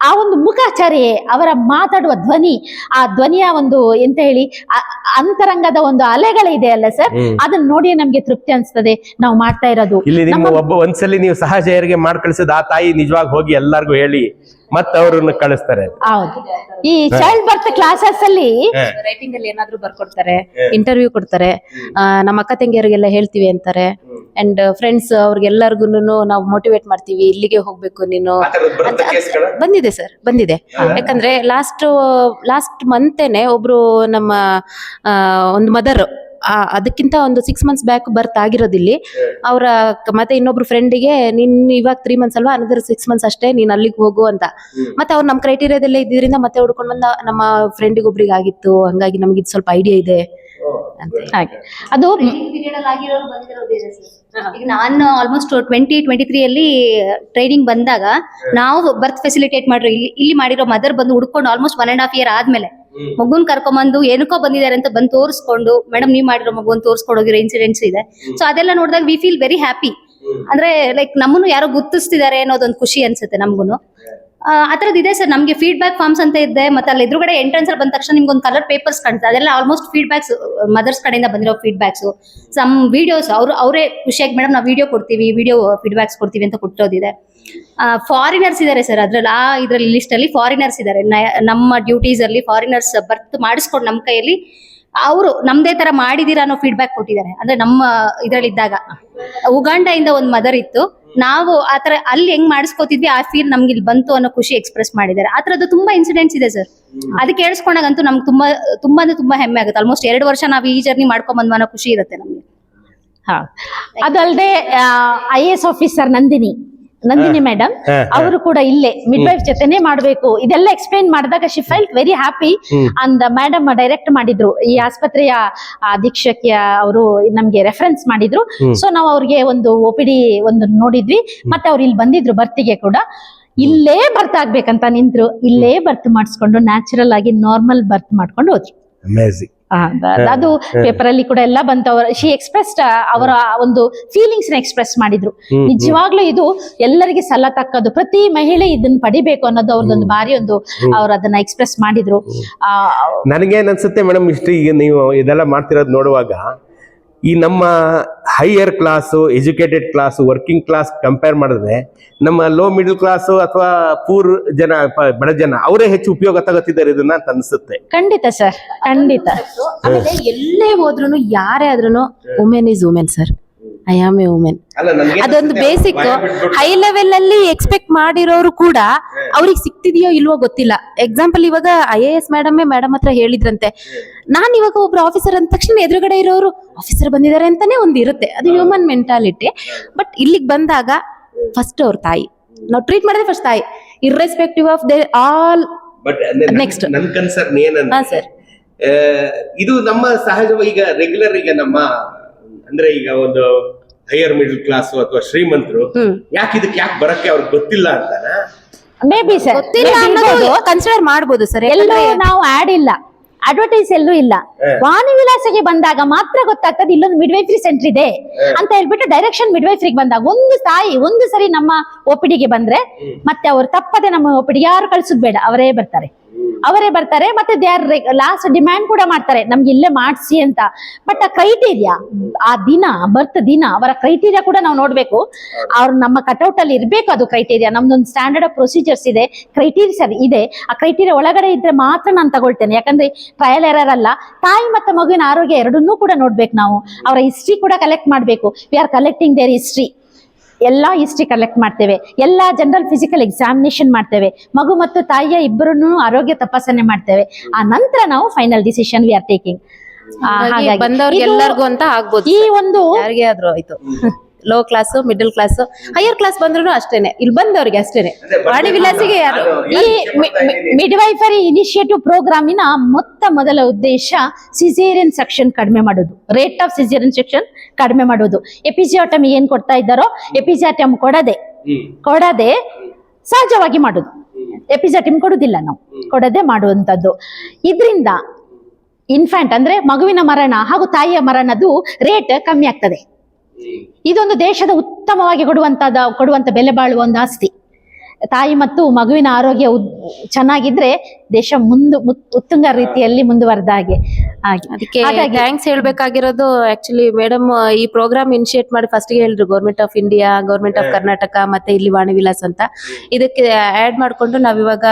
ಆ ಒಂದು ಮುಖಾಚಾರಿ ಅವರ ಮಾತಾಡುವ ಧ್ವನಿ ಆ ಧ್ವನಿಯ ಒಂದು ಎಂತ ಹೇಳಿ ಆ- ಅಂತರಂಗದ ಒಂದು ಅಲೆಗಳಿದೆ ಅಲ್ಲ ಸರ್. ಅದನ್ನ ನೋಡಿ ನಮ್ಗೆ ತೃಪ್ತಿ ಅನ್ಸ್ತದೆ ನಾವು ಮಾಡ್ತಾ ಇರೋದು. ಇಲ್ಲಿ ನಿಮ್ಮ ಒಬ್ಬ ಒಂದ್ಸಲಿ ನೀವು ಸಹಜರಿಗೆ ಮಾಡಿ ಕಳಿಸಿದ ಆ ತಾಯಿ ನಿಜವಾಗಿ ಹೋಗಿ ಎಲ್ಲಾರ್ಗು ಹೇಳಿ ಮತ್ತೆ ಅವ್ರನ್ನ ಕಳಿಸ್ತಾರೆ. ಹೌದು. ಈ ಚೈಲ್ಡ್ ಬರ್ತ್ ಕ್ಲಾಸಸ್ ಅಲ್ಲಿ ರೈಟಿಂಗ್ ಅಲ್ಲಿ ಏನಾದ್ರು ಬರ್ಕೊಡ್ತಾರೆ ಇಂಟರ್ವ್ಯೂ ಕೊಡ್ತಾರೆ ನಮ್ಮ ಅಕ್ಕ ತಂಗಿಯರಿಗೆಲ್ಲ ಹೇಳ್ತೀವಿ ಅಂತಾರೆ. ಅಂಡ್ ಫ್ರೆಂಡ್ಸ್ ಅವ್ರಿಗೆಲ್ಲರಿಗೂ ನಾವು ಮೋಟಿವೇಟ್ ಮಾಡ್ತೀವಿ ಇಲ್ಲಿಗೆ ಹೋಗ್ಬೇಕು ನೀನು? ಬಂದಿದೆ ಸರ್ ಬಂದಿದೆ. ಯಾಕಂದ್ರೆ ಲಾಸ್ಟ್ ಲಾಸ್ಟ್ ಮಂತೇನೆ ಒಬ್ರು ನಮ್ಮ ಒಂದು ಮದರ್ ಅದಕ್ಕಿಂತ ಒಂದು ಸಿಕ್ಸ್ ಮಂತ್ಸ್ ಬ್ಯಾಕ್ ಬರ್ತ್ ಆಗಿರೋದಿಲ್ಲಿ ಅವರ ಮತ್ತೆ ಇನ್ನೊಬ್ರು ಫ್ರೆಂಡಿಗೆ ನಿನ್ ಇವಾಗ ತ್ರೀ ಮಂತ್ಸ್ ಅಲ್ವಾ? ಅನದರ್ ಸಿಕ್ಸ್ ಮಂತ್ಸ್ ಅಷ್ಟೇ ನೀನ್ ಅಲ್ಲಿಗೆ ಹೋಗು ಅಂತ. ಮತ್ತೆ ಅವ್ರು ನಮ್ಮ ಕ್ರೈಟೀರಿಯಾದಲ್ಲೇ ಇದ್ದಿದ್ರಿಂದ ಮತ್ತೆ ಹುಡ್ಕೊಂಡ್ ಬಂದ ನಮ್ಮ ಫ್ರೆಂಡಿಗೆ ಒಬ್ರಿಗೆ ಆಗಿತ್ತು ಹಂಗಾಗಿ ನಮ್ಗೆ ಇದು ಸ್ವಲ್ಪ ಐಡಿಯಾ ಇದೆ. ಅಂತ. ಹಾಗೆ. ಅದು. ಈಗ ನಾನು ಆಲ್ಮೋಸ್ಟ್ ಟ್ವೆಂಟಿ ಟ್ವೆಂಟಿ ತ್ರೀ ಅಲ್ಲಿ ಟ್ರೈನಿಂಗ್ ಬಂದಾಗ ನಾವು ಬರ್ತ್ ಫೆಸಿಲಿಟೇಟ್ ಮಾಡ್ರಿ. ಇಲ್ಲಿ ಇಲ್ಲಿ ಮಾಡಿರೋ ಮದರ್ ಬಂದು ಹುಡ್ಕೊಂಡು almost one and half year ಆದ್ಮೇಲೆ ಮಗುನ್ ಕರ್ಕೊಂಬಂದು ಏನಕ್ಕೋ ಬಂದಿದ್ದಾರೆ ಅಂತ ಬಂದು ತೋರಿಸ್ಕೊಂಡು ಮೇಡಮ್ ನೀವ್ ಮಾಡಿರೋ ಮಗುನ್ ತೋರಿಸ್ಕೊಂಡು ಹೋಗಿರೋ ಇನ್ಸಿಡೆಂಟ್ಸ್ ಇದೆ. ಸೊ ಅದೆಲ್ಲ ನೋಡಿದಾಗ ವಿ ಫೀಲ್ ವೆರಿ ಹ್ಯಾಪಿ ಅಂದ್ರೆ ಲೈಕ್ ನಮ್ಮನ್ನು ಯಾರೋ ಗುರ್ತಿಸ್ತಿದ್ದಾರೆ ಅನ್ನೋದೊಂದು ಖುಷಿ ಅನ್ಸುತ್ತೆ ನಮ್ಗುನು. ಆ ಇದೆ ಸರ್. ನಮಗೆ ಫೀಡ್ಬ್ಯಾಕ್ ಫಾರ್ಮ್ಸ್ ಅಂತ ಇದೆ. ಮತ್ತೆ ಅಲ್ಲಿ ಎದುರುಗಡೆ ಎಂಟ್ರೆನ್ಸ್ ಅಲ್ಲಿ ಬಂದ ತಕ್ಷಣ ನಿಮ್ಗೆ ಒಂದು ಕಲರ್ ಪೇಪರ್ಸ್ ಕಾಣ್ತದೆ. ಅದೆಲ್ಲ ಆಲ್ಮೋಸ್ಟ್ ಫೀಡ್ಬ್ಯಾಕ್ಸ್ ಮದರ್ಸ್ ಕಡೆಯಿಂದ ಬಂದಿರೋ ಫೀಡ್ಬ್ಯಾಕ್ಸ್ ಸಮ್ ವಿಡಿಯೋಸ್ ಅವರು, ಅವರೇ ಖುಷಿಯಾಗಿ ಮೇಡಮ್ ನಾವು ವಿಡಿಯೋ ಕೊಡ್ತೀವಿ ವಿಡಿಯೋ ಫೀಡ್ಬ್ಯಾಕ್ಸ್ ಕೊಡ್ತೀವಿ ಅಂತ ಕೊಟ್ಟಿರೋದಿದೆ ಫಾರಿನರ್ಸ್ ಇದ್ದಾರೆ ಸರ್ ಅದ್ರಲ್ಲಿ. ಆ ಇದ್ರಲ್ಲಿ ಲಿಸ್ಟ್ ಅಲ್ಲಿ ಫಾರಿನರ್ಸ್ ಇದ್ದಾರೆ ನಮ್ಮ ಡ್ಯೂಟೀಸ್ ಅಲ್ಲಿ ಫಾರಿನರ್ಸ್ ಬರ್ತ್ ಮಾಡಿಸ್ಕೊಂಡು ನಮ್ಮ ಕೈಯಲ್ಲಿ ಅವರು ನಮ್ದೇ ತರ ಮಾಡಿದೀರಾ ಅನ್ನೋ ಫೀಡ್ಬ್ಯಾಕ್ ಕೊಟ್ಟಿದ್ದಾರೆ. ಅಂದ್ರೆ ನಮ್ಮ ಇದ್ರಲ್ಲಿ ಇದ್ದಾಗ ಇಂದ ಒಂದು ಮದರ್ ಇತ್ತು. ನಾವು ಆತರ ಅಲ್ಲಿ ಹೆಂಗ್ ಮಾಡಿಸ್ಕೋತಿದ್ವಿ, ಆ ಫೀಲ್ ನಮ್ಗೆ ಇಲ್ಲಿ ಬಂತು ಅನ್ನೋ ಖುಷಿ ಎಕ್ಸ್ಪ್ರೆಸ್ ಮಾಡಿದ್ದಾರೆ. ಆ ತರದ್ದು ತುಂಬಾ ಇನ್ಸಿಡೆಂಟ್ಸ್ ಇದೆ ಸರ್ ಅದಕ್ಕೆ ಕೇಳಿಸ್ಕೊಂಡಾಗಂತೂ ನಮ್ಗೆ ತುಂಬಾ ತುಂಬಾ ಅಂದ್ರೆ ತುಂಬಾ ಹೆಮ್ಮೆ ಆಗುತ್ತೆ. ಆಲ್ಮೋಸ್ಟ್ ಎರಡು ವರ್ಷ ನಾವು ಈ ಜರ್ನಿ ಮಾಡ್ಕೊಂಡ್ ಬಂದ್ವಿ ಖುಷಿ ಇರುತ್ತೆ ನಮ್ಗೆ. ಹಾ. ಅದಲ್ಲದೆ I S officer Nandini. Nandini madam. ಅವರು ಕೂಡ ಇಲ್ಲೇ ಮಿಡ್ ವೈಫ್ ಜೊತೆನೆ ಮಾಡ್ಬೇಕು. ಇದೆಲ್ಲ ಎಕ್ಸ್ಪ್ಲೈನ್ ಮಾಡಿದಾಗ she feel very happy and madam direct ಮಾಡಿದ್ರು. ಈ ಆಸ್ಪತ್ರೆಯ ಅಧೀಕ್ಷಕಿಯ ಅವರು ನಮ್ಗೆ ರೆಫರೆನ್ಸ್ ಮಾಡಿದ್ರು. ಸೊ ನಾವು ಅವ್ರಿಗೆ ಒಂದು ಒ ಪಿ ಡಿ ಒಂದು ನೋಡಿದ್ವಿ. ಮತ್ತೆ ಅವ್ರು ಇಲ್ಲಿ ಬಂದಿದ್ರು ಬರ್ತಿಗೆ ಕೂಡ. ಇಲ್ಲೇ ಬರ್ತ್ ಆಗ್ಬೇಕಂತ ನಿಂತ್ರು. ಇಲ್ಲೇ ಬರ್ತ್ ಮಾಡಿಸ್ಕೊಂಡು ನ್ಯಾಚುರಲ್ ಆಗಿ ನಾರ್ಮಲ್ ಬರ್ತ್ ಮಾಡ್ಕೊಂಡು ಹೋದ್ರು. ಅಮೇಝಿಂಗ್ ಅದ- ಅದು ಪೇಪರ್ ಅಲ್ಲಿ ಕೂಡ ಎಲ್ಲ ಬಂತು ಅವರ ಶಿ ಎಕ್ಸ್ಪ್ರೆಸ್ ಅವರ ಒಂದು ಫೀಲಿಂಗ್ಸ್ನ ಎಕ್ಸ್ಪ್ರೆಸ್ ಮಾಡಿದ್ರು. ನಿಜವಾಗ್ಲೂ ಇದು ಎಲ್ಲರಿಗೆ ಸಲ್ಲತಕ್ಕದ್ದು ಪ್ರತಿ ಮಹಿಳೆ ಇದನ್ನ ಪಡಿಬೇಕು ಅನ್ನೋದು ಅವ್ರದ್ದೊಂದು ಬಾರಿ ಒಂದು ಅವ್ರು ಅದನ್ನ ಎಕ್ಸ್ಪ್ರೆಸ್ ಮಾಡಿದ್ರು. ಆ ನನಗೇನ್ ಅನ್ಸುತ್ತೆ ಮೇಡಮ್ ಇಷ್ಟು ಈಗ ನೀವು ಇದೆಲ್ಲ ಮಾಡ್ತಿರೋದು ನೋಡುವಾಗ ಈ ನಮ್ಮ higher class educated class working class compare ಮಾಡಿದ್ರೆ ನಮ್ಮ ಲೋ ಮಿಡಲ್ ಕ್ಲಾಸು ಅಥವಾ ಪೂರ್ ಜನ ಬಡ ಜನ ಅವರೇ ಹೆಚ್ಚು ಉಪಯೋಗ ತಗೋತಿದ್ದಾರೆ ಇದನ್ನ ಅಂತ ಅನ್ಸುತ್ತೆ. ಖಂಡಿತ ಸರ್ ಖಂಡಿತ. ಆಮೇಲೆ ಎಲ್ಲೇ ಹೋದ್ರು ಯಾರೇ ಆದ್ರೂ women is women sir I am a women ಅದೊಂದು ಬೇಸಿಕ್ ಹೈ ಲೆವೆಲ್ ಅಲ್ಲಿ ಎಕ್ಸ್ಪೆಕ್ಟ್ ಮಾಡಿರೋರು ಕೂಡ ಅವ್ರಿಗೆ ಸಿಕ್ತಿದೆಯೋ ಇಲ್ವೋ ಗೊತ್ತಿಲ್ಲ. ಎಕ್ಸಾಂಪಲ್ ಇವಾಗ I A S madam madam ಹತ್ರ ಹೇಳಿದ್ರಂತೆ. ನಾನ್ ಇವಾಗ ಒಬ್ರು ಆಫೀಸರ್ ಅಂದ ತಕ್ಷಣ ಎದುರುಗಡೆ ಇರೋರು ಆಫೀಸರ್ ಬಂದಿದ್ದಾರೆ ಅಂತಾನೆ ಒಂದು ಇರುತ್ತೆ. ಅದು ಹ್ಯೂಮನ್ ಮೆಂಟಾಲಿಟಿ ಬಟ್ ಇಲ್ಲಿಗೆ ಬಂದಾಗ ಫಸ್ಟ್ ಅವ್ರ ತಾಯಿ. ನಾವು ಟ್ರೀಟ್ ಮಾಡಿದ್ರೆ ಫಸ್ಟ್ ತಾಯಿ. Irrespective of they all next. Concern ಏನಂದ್ರೆ ಸರ್ ಇದು ನಮ್ಮ ಸಹಜವಾಗಿ ಈಗ ರೆಗ್ಯುಲರ್ ಈಗ ನಮ್ಮ ಅಂದ್ರೆ ಈಗ ಒಂದು ಹೈಯರ್ ಮಿಡಲ್ ಕ್ಲಾಸ್ ಅಥವಾ ಶ್ರೀಮಂತರು ಯಾಕೆ ಇದಕ್ಕೆ ಯಾಕೆ ಬರಕ್ಕೆ ಅವ್ರಿಗೆ ಗೊತ್ತಿಲ್ಲ ಅಂತಾನ? ಮೇ ಬಿ ಸರ್ ಗೊತ್ತಿಲ್ಲ ಅನ್ನೋದು ಕನ್ಸಿಡರ್ ಮಾಡಬಹುದು ಸರ್ ಎಲ್ಲೂ ನಾವು ಆಡ್ ಇಲ್ಲ. ಅಡ್ವರ್ಟೈಸ್ ಎಲ್ಲೂ ಇಲ್ಲ. ವಾಣಿ ವಿಲಾಸಕ್ಕೆ ಬಂದಾಗ ಮಾತ್ರ ಗೊತ್ತಾಗ್ತದೆ ಇಲ್ಲೊಂದು ಮಿಡ್ವೈಫ್ರಿ ಸೆಂಟರ್ ಇದೆ ಅಂತ ಹೇಳ್ಬಿಟ್ಟು ಡೈರೆಕ್ಷನ್ ಮಿಡ್ ಮಿಡ್ವೈಫ್ರಿಗೆ ಬಂದಾಗ ಒಂದು ತಾಯಿ ಒಂದು ಸರಿ ನಮ್ಮ ಒಪಿಡಿಗೆ ಬಂದ್ರೆ ಮತ್ತೆ ಅವ್ರು ತಪ್ಪದೆ ನಮ್ಮ ಒಪಿಡಿಗೆ ಯಾರು ಕಳ್ಸುದ್ ಬೇಡ ಅವರೇ ಬರ್ತಾರೆ. ಅವರೇ ಬರ್ತಾರೆ, ಮತ್ತೆ ದೇ ಆರ್ ಲಾಸ್ಟ್ ಡಿಮ್ಯಾಂಡ್ ಕೂಡ ಮಾಡ್ತಾರೆ. ನಮ್ಗೆ ಇಲ್ಲೇ ಮಾಡಿಸಿ ಅಂತ. ಬಟ್ ಆ ಕ್ರೈಟೀರಿಯಾ ಆ ದಿನ ಬರ್ತ್ ದಿನ, ಅವರ ಕ್ರೈಟೀರಿಯಾ ಕೂಡ ನಾವು ನೋಡ್ಬೇಕು. ಅವ್ರ ನಮ್ಮ ಕಟ್ಔಟ್ ಅಲ್ಲಿ ಇರ್ಬೇಕು ಅದು ಕ್ರೈಟೀರಿಯಾ ನಮ್ದೊಂದು ಸ್ಟ್ಯಾಂಡರ್ಡ್ ಆಫ್ ಪ್ರೊಸೀಜರ್ಸ್ ಇದೆ ಕ್ರೈಟೀರಿಯಾ ಇದೆ. ಆ ಕ್ರೈಟೀರಿಯಾ ಒಳಗಡೆ ಇದ್ರೆ ಮಾತ್ರ ನಾನು ತಗೊಳ್ತೇನೆ. ಯಾಕಂದ್ರೆ ಟ್ರಯಲ್ ಎರರ್ ಅಲ್ಲ. ತಾಯಿ ಮತ್ತೆ ಮಗುವಿನ ಆರೋಗ್ಯ ಎರಡನ್ನೂ ಕೂಡ ನೋಡ್ಬೇಕು ನಾವು. ಅವರ ಹಿಸ್ಟ್ರಿ ಕೂಡ ಕಲೆಕ್ಟ್ ಮಾಡಬೇಕು. We are collecting their history ಎಲ್ಲಾ ಹಿಸ್ಟ್ರಿ ಕಲೆಕ್ಟ್ ಮಾಡ್ತೇವೆ ಎಲ್ಲಾ ಜನರಲ್ ಫಿಸಿಕಲ್ ಎಕ್ಸಾಮಿನೇಷನ್ ಮಾಡ್ತೇವೆ ಮಗು ಮತ್ತು ತಾಯಿಯ ಇಬ್ಬರನ್ನು ಆರೋಗ್ಯ ತಪಾಸಣೆ ಮಾಡ್ತೇವೆ. ಆ ನಂತರ ನಾವು final decision we are taking ಬಂದವ್ರಿಗೆ ಎಲ್ಲರಿಗೂ ಅಂತ ಆಗ್ಬೋದು ಈ ಒಂದು ಆಯ್ತು low class middle class higher class ಬಂದ್ರು ಅಷ್ಟೇನೆ. ಇಲ್ಲಿ ಬಂದವರಿಗೆ ಅಷ್ಟೇನೆ. ವಾಣಿ ವಿಲಾಸಿಗೆ ಯಾರು? ಈ ಮಿಡ್ವೈಫರಿ ಇನಿಷಿಯೇಟಿವ್ ಪ್ರೋಗ್ರಾಮಿನ ಮೊತ್ತ ಮೊದಲ ಉದ್ದೇಶ ಸಿಸೇರಿಯನ್ ಸೆಕ್ಷನ್ ಕಡಿಮೆ ಮಾಡೋದು. ರೇಟ್ ಆಫ್ ಸಿಸೇರಿಯನ್ ಸೆಕ್ಷನ್ ಕಡಿಮೆ ಮಾಡೋದು. ಎಪಿಜಿಯಾಟಮ್ ಏನ್ ಕೊಡ್ತಾ ಇದ್ದಾರೋ ಎಪಿಜಿಯಾಟಮ್ ಕೊಡದೆ ಕೊಡದೆ ಸಹಜವಾಗಿ ಮಾಡೋದು. ಎಪಿಜಾಟಿಮ್ ಕೊಡುದಿಲ್ಲ ನಾವು. ಕೊಡದೆ ಮಾಡುವಂತದ್ದು ಇದರಿಂದ ಇನ್ಫ್ಯಾಂಟ್ ಅಂದ್ರೆ ಮಗುವಿನ ಮರಣ ಹಾಗೂ ತಾಯಿಯ ಮರಣದ್ದು ರೇಟ್ ಕಮ್ಮಿ ಆಗ್ತದೆ. ಇದೊಂದು ದೇಶದ ಉತ್ತಮವಾಗಿ ಕೊಡುವಂತದ ಕೊಡುವಂತ ಬೆಲೆ ಬಾಳುವ ಒಂದು ಆಸ್ತಿ. ತಾಯಿ ಮತ್ತು ಮಗುವಿನ ಆರೋಗ್ಯ ಉದ್- ಚೆನ್ನಾಗಿದ್ರೆ ದೇಶ ಮುಂದೆ ಮುತ್- ಉತ್ತುಂಗ ರೀತಿಯಲ್ಲಿ ಮುಂದುವರೆದ ಹಾಗೆ. ಹಾಗೆ. ಅದಕ್ಕೆ ಥ್ಯಾಂಕ್ಸ್ ಹೇಳ್ಬೇಕಾಗಿರೋದು ಆಕ್ಚುಲಿ ಮೇಡಮ್ ಈ ಪ್ರೋಗ್ರಾಮ್ ಇನಿಷಿಯೇಟ್ ಮಾಡಿ ಫಸ್ಟ್ಗೆ ಹೇಳಿದ್ರು government of India government of Karnataka ಮತ್ತೆ ಇಲ್ಲಿ ವಾಣಿ ವಿಲಾಸ್ ಅಂತ. ಇದಕ್ಕೆ ಆಡ್ ಮಾಡ್ಕೊಂಡು ನಾವ್ ಇವಾಗ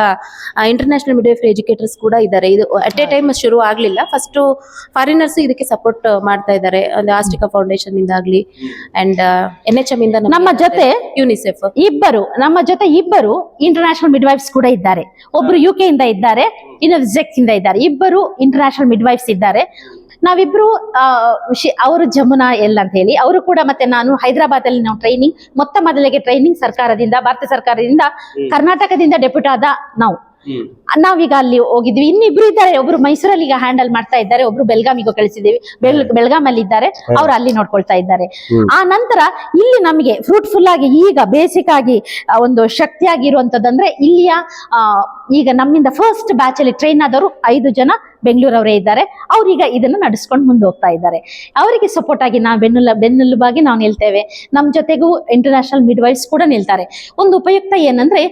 ಇಂಟರ್ನ್ಯಾಷನಲ್ ಮಿಡ್ವೈಫರಿ ಎಜುಕೇಟರ್ಸ್ ಕೂಡ ಇದ್ದಾರೆ. ಇದು ಅಟ್ ಎ ಟೈಮ್ ಶುರು ಆಗ್ಲಿಲ್ಲ. ಫಸ್ಟ್ ಫಾರಿನರ್ಸ್ ಇದಕ್ಕೆ ಸಪೋರ್ಟ್ ಮಾಡ್ತಾ ಇದ್ದಾರೆ. ಒಂದು ಆಸ್ಟಿಕಾ ಫೌಂಡೇಶನ್ ಇಂದ ಆಗ್ಲಿ ಅಂಡ್ ಎನ್ ಎಚ್ ಎಂ ಇಂದ ನಮ್ಮ ಜೊತೆ ಯುನಿಸೆಫ್ ಇಬ್ಬರು ನಮ್ಮ ಜೊತೆ ಇಬ್ಬರು ಇಂಟರ್ನ್ಯಾಷನಲ್ ಮಿಡ್ವೈಫ್ಸ್ ಕೂಡ ಇದ್ದಾರೆ. ಒಬ್ರು ಯು ಕೆ ಇಂದ ಇದ್ದಾರೆ ಇನ್ನೊಬ್ರು ಜೆಕ್ ಇಂದ ಇದ್ದಾರೆ. ಇಬ್ಬರು ಇಂಟರ್ನ್ಯಾಷನಲ್ ಮಿಡ್ವೈಫ್ಸ್ ಇದ್ದಾರೆ. ನಾವಿಬ್ರು ಅವರು ಜಮುನಾ ಎಲ್ ಅಂತ ಹೇಳಿ. ಅವರು ಕೂಡ ಮತ್ತೆ ನಾನು ಹೈದರಾಬಾದ್ ಅಲ್ಲಿ ನಾವು ಟ್ರೈನಿಂಗ್ ಮೊತ್ತ ಮೊದಲಿಗೆ ಟ್ರೈನಿಂಗ್ ಸರ್ಕಾರದಿಂದ ಭಾರತ ಸರ್ಕಾರದಿಂದ ಕರ್ನಾಟಕದಿಂದ ಡೆಪ್ಯೂಟ್ ಆದ ನಾವು. ನಾವೀಗ ಅಲ್ಲಿ ಹೋಗಿದ್ವಿ. ಇನ್ನಿಬ್ರು ಇದ್ದಾರೆ. ಒಬ್ರು ಮೈಸೂರಲ್ಲಿ ಈಗ ಹ್ಯಾಂಡಲ್ ಮಾಡ್ತಾ ಇದ್ದಾರೆ. ಒಬ್ರು ಬೆಲ್ಗಾಮಿಗೂ ಕಳಿಸಿದ್ದೀವಿ. ಬೆಲ್ ಬೆಳಗಾಂ ಅಲ್ಲಿ ಇದ್ದಾರೆ. ಅವ್ರು ಅಲ್ಲಿ ನೋಡ್ಕೊಳ್ತಾ ಇದ್ದಾರೆ. ಆ ನಂತರ ಇಲ್ಲಿ ನಮಗೆ ಫ್ರೂಟ್ಫುಲ್ ಆಗಿ ಈಗ ಬೇಸಿಕ್ ಆಗಿ ಒಂದು ಶಕ್ತಿಯಾಗಿರುವಂತದಂದ್ರೆ ಇಲ್ಲಿಯ ಆ, ಈಗ ನಮ್ಮಿಂದ ಫಸ್ಟ್ ಬ್ಯಾಚ್ ಅಲ್ಲಿ ಟ್ರೈನ್ ಆದವರು ಐದು ಜನ ಬೆಂಗಳೂರವರೇ ಇದ್ದಾರೆ. ಅವ್ರೀಗ ಇದನ್ನು ನಡೆಸ್ಕೊಂಡು ಮುಂದೆ ಹೋಗ್ತಾ ಇದ್ದಾರೆ. ಅವರಿಗೆ ಸಪೋರ್ಟ್ ಆಗಿ ನಾವು ಬೆನ್ನುಲ ಬೆನ್ನೆಲುಬಾಗಿ ನಾವು ನಿಲ್ತೇವೆ. ನಮ್ಮ ಜೊತೆಗೂ ಇಂಟರ್ನ್ಯಾಷನಲ್ ಮಿಡ್ವೈಸ್ ಕೂಡ ನಿಲ್ತಾರೆ. ಒಂದು ಉಪಯುಕ್ತ ಏನಂದ್ರೆ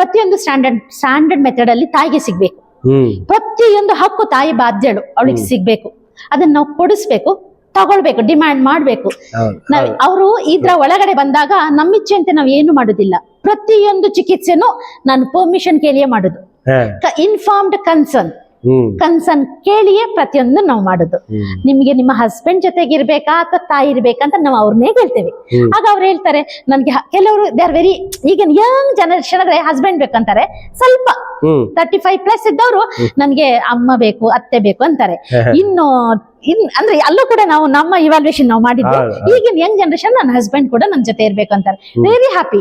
ಪ್ರತಿಯೊಂದು ಸ್ಟ್ಯಾಂಡರ್ಡ್ ಸ್ಟ್ಯಾಂಡರ್ಡ್ ಮೆಥಡ್ ಅಲ್ಲಿ ತಾಯಿಗೆ ಸಿಗ್ಬೇಕು. ಪ್ರತಿಯೊಂದು ಹಕ್ಕು ತಾಯಿ ಬಾಧ್ಯಳು ಅವಳಿಗೆ ಸಿಗ್ಬೇಕು. ಅದನ್ನ ನಾವು ಕೊಡಿಸ್ಬೇಕು ತಗೊಳ್ಬೇಕು ಡಿಮ್ಯಾಂಡ್ ಮಾಡ್ಬೇಕು. ಅವರು ಇದ್ರ ಒಳಗಡೆ ಬಂದಾಗ ನಮ್ಮಿಚ್ಛೆಯಂತೆ ನಾವು ಏನು ಮಾಡುದಿಲ್ಲ. ಪ್ರತಿಯೊಂದು ಚಿಕಿತ್ಸೆನೂ ನಾನು ಪರ್ಮಿಷನ್ ಕೇಳಿಯೇ ಮಾಡುದು. Informed concern hmm. ಕನ್ಸರ್ನ್ ಕೇಳಿಯೇ ಪ್ರತಿಯೊಂದು ನಾವು ಮಾಡುದು. ನಿಮ್ಗೆ ನಿಮ್ಮ ಹಸ್ಬೆಂಡ್ ಜೊತೆಗೆ ಇರ್ಬೇಕಾ ಅಥವಾ ತಾಯಿ ಇರ್ಬೇಕಂತ ನಾವು ಅವ್ರನ್ನೇ ಕೇಳ್ತೇವೆ. ಆಗ ಅವ್ರು ಹೇಳ್ತಾರೆ ನನ್ಗೆ ಕೆಲವರು ದೇ ಆರ್ ವೆರಿ ಈಗ ಯಂಗ್ ಜನರೇಷನ್ ಅಂದ್ರೆ ಹಸ್ಬೆಂಡ್ ಬೇಕಂತಾರೆ ಸ್ವಲ್ಪ ತರ್ಟಿ ಫೈವ್ ಪ್ಲಸ್ ಇದ್ದವರು ನನ್ಗೆ ಅಮ್ಮ ಬೇಕು ಅತ್ತೆ ಬೇಕು ಅಂತಾರೆ. ಇನ್ನು ಇನ್ ಅಂದ್ರೆ ಅಲ್ಲೂ ಕೂಡ ನಾವು ನಮ್ಮ ಇವಾಲ್ಯೂಷನ್ ನಾವು ಮಾಡಿದ್ವಿ. ಈಗಿನ ಯಂಗ್ ಜನರೇಷನ್ ನನ್ನ ಹಸ್ಬೆಂಡ್ ಕೂಡ ನನ್ನ ಜೊತೆ ಇರ್ಬೇಕು ಅಂತಾರೆ. ವೆರಿ ಹ್ಯಾಪಿ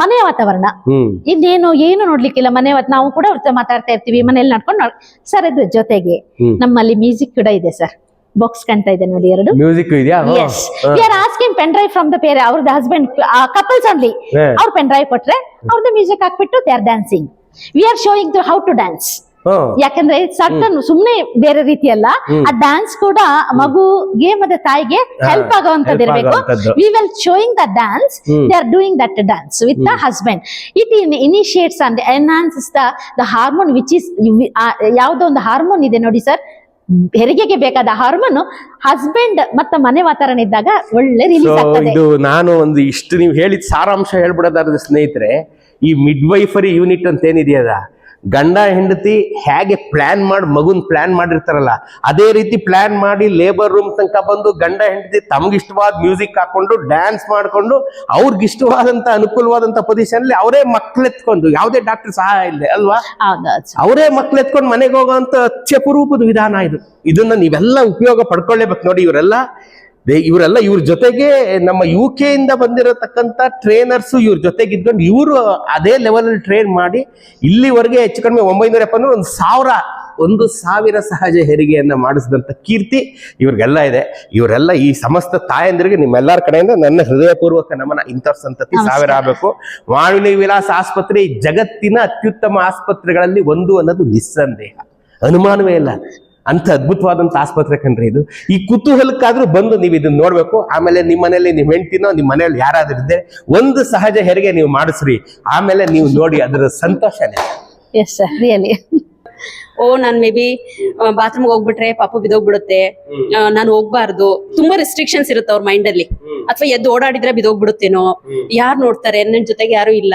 ಮನೆಯ ವಾತಾವರಣ. ಇನ್ನೇನು ಏನು ನೋಡ್ಲಿಕ್ಕಿಲ್ಲ. ಮನೆ ನಾವು ಕೂಡ ಅವ್ರ ಮಾತಾಡ್ತಾ ಇರ್ತೀವಿ. ಮನೇಲಿ ನಡ್ಕೊಂಡು ಸರ್ ಇದ್ರ ಜೊತೆಗೆ ನಮ್ಮಲ್ಲಿ ಮ್ಯೂಸಿಕ್ ಕೂಡ ಇದೆ ಸರ್. ಬಾಕ್ಸ್ ಕಾಣ್ತಾ ಇದೆ ನೋಡಿ ಎರಡು. ಮ್ಯೂಸಿಕ್ ಇದೆಯಾ? ಹಾ. Yes we are asking pen drive from the pair ಅವ್ರದ್ದು ಹಸ್ಬೆಂಡ್ ಕಪಲ್ಸ್ ಅಲ್ಲಿ. ಅವ್ರ ಪೆನ್ ಡ್ರೈವ್ ಕೊಟ್ರೆ ಅವ್ರದ್ದು ಮ್ಯೂಸಿಕ್ ಹಾಕ್ಬಿಟ್ಟು they are dancing we are showing how to dance. ಯಾಕಂದ್ರೆ ಸಡನ್ ಸುಮ್ನೆ ಬೇರೆ ರೀತಿ ಅಲ್ಲ ಆ ಡ್ಯಾನ್ಸ್ ಕೂಡ ಮಗುಗೆ ಮತ್ತೆ ತಾಯಿಗೆ ಹೆಲ್ಪ್ ಆಗುವಂತದ್ದು ಇರಬೇಕು we will showing the dance they are doing that dance with the husband it initiates and enhances the the hormone which is ಯಾವುದೋ ಒಂದು ಹಾರ್ಮೋನ್ ಇದೆ ನೋಡಿ ಸರ್ ಹೆರಿಗೆಗೆ ಬೇಕಾದ ಹಾರ್ಮೋನ್ ಹಸ್ಬೆಂಡ್ ಮತ್ತೆ ಮನೆ ವಾತಾವರಣ ಇದ್ದಾಗ ಒಳ್ಳೆ ರಿಲೀಸ್ ಆಗ್ತದೆ. ಇದು ನಾನು ಒಂದು ಇಷ್ಟು ನೀವು ಹೇಳಿದ ಸಾರಾಂಶ ಹೇಳ್ಬಿಡೋದಾದ್ರೆ ಸ್ನೇಹಿತರೆ ಈ ಮಿಡ್ವೈಫರಿ ಯೂನಿಟ್ ಅಂತ ಏನಿದೆಯಲ್ಲ ಗಂಡ ಹೆಂಡತಿ ಹೇಗೆ ಪ್ಲಾನ್ ಮಾಡಿ ಮಗುನ್ ಪ್ಲಾನ್ ಮಾಡಿರ್ತಾರಲ್ಲ ಅದೇ ರೀತಿ ಪ್ಲಾನ್ ಮಾಡಿ ಲೇಬರ್ ರೂಮ್ ತನಕ ಬಂದು ಗಂಡ ಹೆಂಡತಿ ತಮ್ಗಿಷ್ಟವಾದ ಮ್ಯೂಸಿಕ್ ಹಾಕೊಂಡು ಡ್ಯಾನ್ಸ್ ಮಾಡ್ಕೊಂಡು ಅವ್ರಿಗಿಷ್ಟವಾದಂತ ಅನುಕೂಲವಾದಂತ ಪೊಸಿಷನ್ ಅಲ್ಲಿ ಅವರೇ ಮಕ್ಳೆತ್ಕೊಂಡು ಯಾವುದೇ ಡಾಕ್ಟರ್ ಸಹಾಯ ಇಲ್ಲ ಅಲ್ವಾ? ಅವರೇ ಮಕ್ಳು ಎತ್ಕೊಂಡು ಮನೆಗೆ ಹೋಗೋಂತ ಅತ್ಯಪರೂಪದ ವಿಧಾನ ಇದು. ಇದನ್ನ ನೀವೆಲ್ಲ ಉಪಯೋಗ ಪಡ್ಕೊಳ್ಳೇಬೇಕು ನೋಡಿ ಇವರೆಲ್ಲ. ಇವರೆಲ್ಲ ಇವ್ರ ಜೊತೆಗೆ ನಮ್ಮ ಯು ಕೆ ಇಂದ ಬಂದಿರತಕ್ಕಂತ ಟ್ರೈನರ್ಸ್ ಇವ್ರ ಜೊತೆಗೆ ಇದ್ಕೊಂಡು ಇವರು ಅದೇ ಲೆವೆಲ್ ಅಲ್ಲಿ ಟ್ರೈನ್ ಮಾಡಿ ಇಲ್ಲಿವರೆಗೆ ಹೆಚ್ಚು ಕಡಿಮೆ ಒಂಬೈನೂರ ಎಪ್ಪ ಒಂದು ಸಾವಿರ ಒಂದು ಸಾವಿರ ಸಹಜ ಹೆರಿಗೆಯನ್ನ ಮಾಡಿಸಿದಂಥ ಕೀರ್ತಿ ಇವ್ರಿಗೆಲ್ಲ ಇದೆ. ಇವರೆಲ್ಲ ಈ ಸಮಸ್ತ ತಾಯಂದಿರಿಗೆ ನಿಮ್ಮೆಲ್ಲರ ಕಡೆಯಿಂದ ನನ್ನ ಹೃದಯಪೂರ್ವಕ ನಮನ ಇಂಥ ಸಂತತಿ ಸಾವಿರ ಆಗಬೇಕು. ವಾಣಿನಿ ವಿಲಾಸ ಆಸ್ಪತ್ರೆ ಜಗತ್ತಿನ ಅತ್ಯುತ್ತಮ ಆಸ್ಪತ್ರೆಗಳಲ್ಲಿ ಒಂದು ಅನ್ನೋದು ನಿಸ್ಸಂದೇಹ. ಅನುಮಾನವೇ ಇಲ್ಲ. ಅಂತ ಅದ್ಭುತವಾದಂತ ಆಸ್ಪತ್ರೆ ಕಣ್ರಿ ಇದು. ಈ ಕುತೂಹಲಕ್ಕಾದ್ರೂ ಬಂದು ನೀವು ಇದನ್ನ ನೋಡ್ಬೇಕು. ಆಮೇಲೆ ನಿಮ್ಮ ಮನೇಲಿ ನಿಮ್ಮ ಹೆಂಡ್ತಿನೋ ನಿಮ್ಮ ಮನೇಲಿ ಯಾರಾದ್ರೂ ಇದ್ದೆ ಒಂದು ಸಹಜ ಹೆರಿಗೆ ನೀವು ಮಾಡಿಸ್ರಿ. ಆಮೇಲೆ ನೀವು ನೋಡಿ ಅದರ ಸಂತೋಷನೇ. ಎಸ್ ಸರ್ ರಿಯಲಿ ಓ ನಾನ್ ಮೇ ಬಿ ಬಾತ್ರೂಮ್ ಹೋಗ್ಬಿಟ್ರೆ ಪಾಪು ಬಿದೋಗ್ಬಿಡುತ್ತೆ ನಾನು ಹೋಗ್ಬಾರ್ದು. ತುಂಬಾ ರೆಸ್ಟ್ರಿಕ್ಷನ್ಸ್ ಇರುತ್ತೆ ಅವ್ರ ಮೈಂಡ್ ಅಲ್ಲಿ. ಅಥವಾ ಎದ್ದು ಓಡಾಡಿದ್ರೆ ಬಿದೋಗ್ಬಿಡುತ್ತೇನೋ ಯಾರು ನೋಡ್ತಾರೆ? ನನ್ನ ಜೊತೆಗೆ ಯಾರು ಇಲ್ಲ.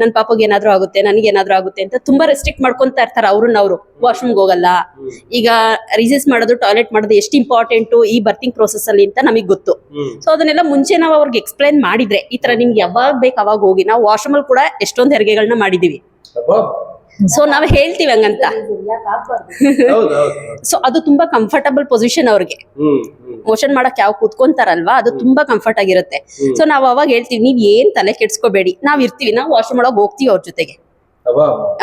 ನನ್ ಪಾಪಗೆ ಏನಾದ್ರೂ ಆಗುತ್ತೆ ನನಗೆ ಏನಾದ್ರೂ ಆಗುತ್ತೆ ಅಂತ ತುಂಬಾ ರೆಸ್ಟ್ರಿಕ್ಟ್ ಮಾಡ್ಕೊಂತ ಇರ್ತಾರೆ ಅವ್ರನ್ನ ಅವರು. ವಾಶ್ರೂಮ್ಗೆ ಹೋಗಲ್ಲ. ಈಗ ರಿಸೀಸ್ ಮಾಡೋದು ಟಾಯ್ಲೆಟ್ ಮಾಡೋದು ಎಷ್ಟು ಇಂಪಾರ್ಟೆಂಟ್ ಈ ಬರ್ತಿಂಗ್ ಪ್ರೋಸೆಸ್ ಅಲ್ಲಿ ಅಂತ ನಮಗೆ ಗೊತ್ತು. ಸೊ ಅದನ್ನೆಲ್ಲ ಮುಂಚೆ ನಾವು ಅವ್ರಿಗೆ ಎಕ್ಸ್ಪ್ಲೈನ್ ಮಾಡಿದ್ರೆ ಈ ತರ ನಿಮ್ಗೆ ಯಾವಾಗ ಬೇಕು ಅವಾಗ ಹೋಗಿ. ನಾವು ವಾಶ್ರೂಮ್ ಅಲ್ಲಿ ಕೂಡ ಎಷ್ಟೊಂದು ಹೆರಿಗೆಗಳನ್ನ ಮಾಡಿದೀವಿ. ಸೊ ನಾವ್ ಹೇಳ್ತೀವಿ ಹಂಗಂತ. ಸೊ ಅದು ತುಂಬಾ ಕಂಫರ್ಟಬಲ್ ಪೊಸಿಷನ್ ಅವ್ರಿಗೆ. ಮೋಷನ್ ಮಾಡಕ್ ಯಾವ ಕೂತ್ಕೊಂತಾರಲ್ವಾ ಅದು ತುಂಬಾ ಕಂಫರ್ಟ್ ಆಗಿರುತ್ತೆ. ಸೊ ನಾವ್ ಅವಾಗ ಹೇಳ್ತೀವಿ ನೀವ್ ಏನ್ ತಲೆ ಕೆಡ್ಸ್ಕೋಬೇಡಿ ನಾವ್ ಇರ್ತೀವಿ ನಾವು ವಾಶ್ರೂಮ್ ಒಳಗೆ ಹೋಗ್ತೀವಿ ಅವ್ರ ಜೊತೆಗೆ.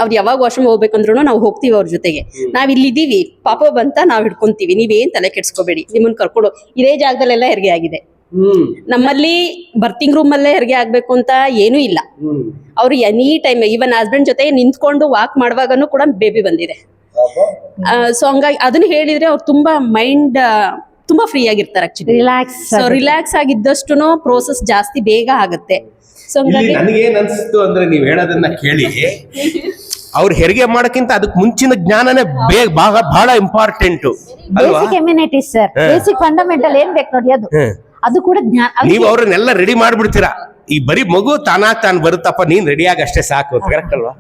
ಅವ್ರು ಯಾವಾಗ ವಾಶ್ರೂಮ್ ಹೋಗ್ಬೇಕಂದ್ರು ನಾವು ಹೋಗ್ತೀವಿ ಅವ್ರ ಜೊತೆಗೆ. ನಾವ್ ಇಲ್ಲಿದ್ದೀವಿ ಪಾಪ ಬಂತ ನಾವ್ ಹಿಡ್ಕೊಂತೀವಿ ಏನ್ ತಲೆ ಕೆಡ್ಸ್ಕೋಬೇಡಿ ನಿಮ್ಮನ್ ಕರ್ಕೊಂಡು ಇದೇ ಜಾಗದಲ್ಲೆಲ್ಲ ಹೆರಿಗೆ ಆಗಿದೆ. ನಮ್ಮಲ್ಲಿ ಬರ್ತಿಂಗ್ ರೂಮ್ ಅಲ್ಲೇ ಹೆರಿಗೆ ಆಗ್ಬೇಕು ಅಂತ ಏನೂ ಇಲ್ಲ. ಅವ್ರು ಎನಿ ಟೈಮ್ ಈವನ್ ಹಸ್ಬೆಂಡ್ ಜೊತೆ ನಿಂತ್ಕೊಂಡು ವಾಕ್ ಮಾಡುವಾಗನು ಕೂಡ ಬೇಬಿ ಬಂದಿದೆ. ಸೊ ಹಂಗಾಗಿ ಅದನ್ನ ಹೇಳಿದ್ರೆ ಅವ್ರು ತುಂಬಾ ಮೈಂಡ್ ತುಂಬಾ ಫ್ರೀ ಆಗಿರ್ತಾರೆ ಆಕ್ಚುಲಿ ರಿಲ್ಯಾಕ್ಸ್ ಸೊ ರಿಲ್ಯಾಕ್ಸ್ ಆಗಿದ್ದಷ್ಟು ಪ್ರೋಸೆಸ್ ಜಾಸ್ತಿ ಬೇಗ ಆಗುತ್ತೆ. ಸೊ ಇಲ್ಲಿ ಹಂಗಾಗಿ ನನಗೇನ್ ಅನ್ಸ್ತು ಅಂದ್ರೆ ನೀವ್ ಹೇಳೋದನ್ನ ಕೇಳಿ. ಅವ್ರು ಹೆರಿಗೆ ಮಾಡಕ್ಕಿಂತ ಅದಕ್ಕೆ ಮುಂಚಿನ ಜ್ಞಾನನೇ ಬೇಗ ಬಹಳ ಬಹಳ important basic sir basic fundamental ಏನ್ ಬೇಕು ನೋಡಿ ಅದು. ಅದು ಕೂಡ ಜ್ಞಾನ ನೀವು ಅವ್ರನ್ನೆಲ್ಲ ರೆಡಿ ಮಾಡ್ಬಿಡ್ತೀರಾ. ಈ ಬರೀ ಮಗು ತಾನಾಗ್ ತಾನು ಬರುತ್ತಪ್ಪ, ನೀನ್ ರೆಡಿ ಆಗ ಅಷ್ಟೇ ಸಾಕು ಕರೆಕ್ಟ್ ಅಲ್ವಾ?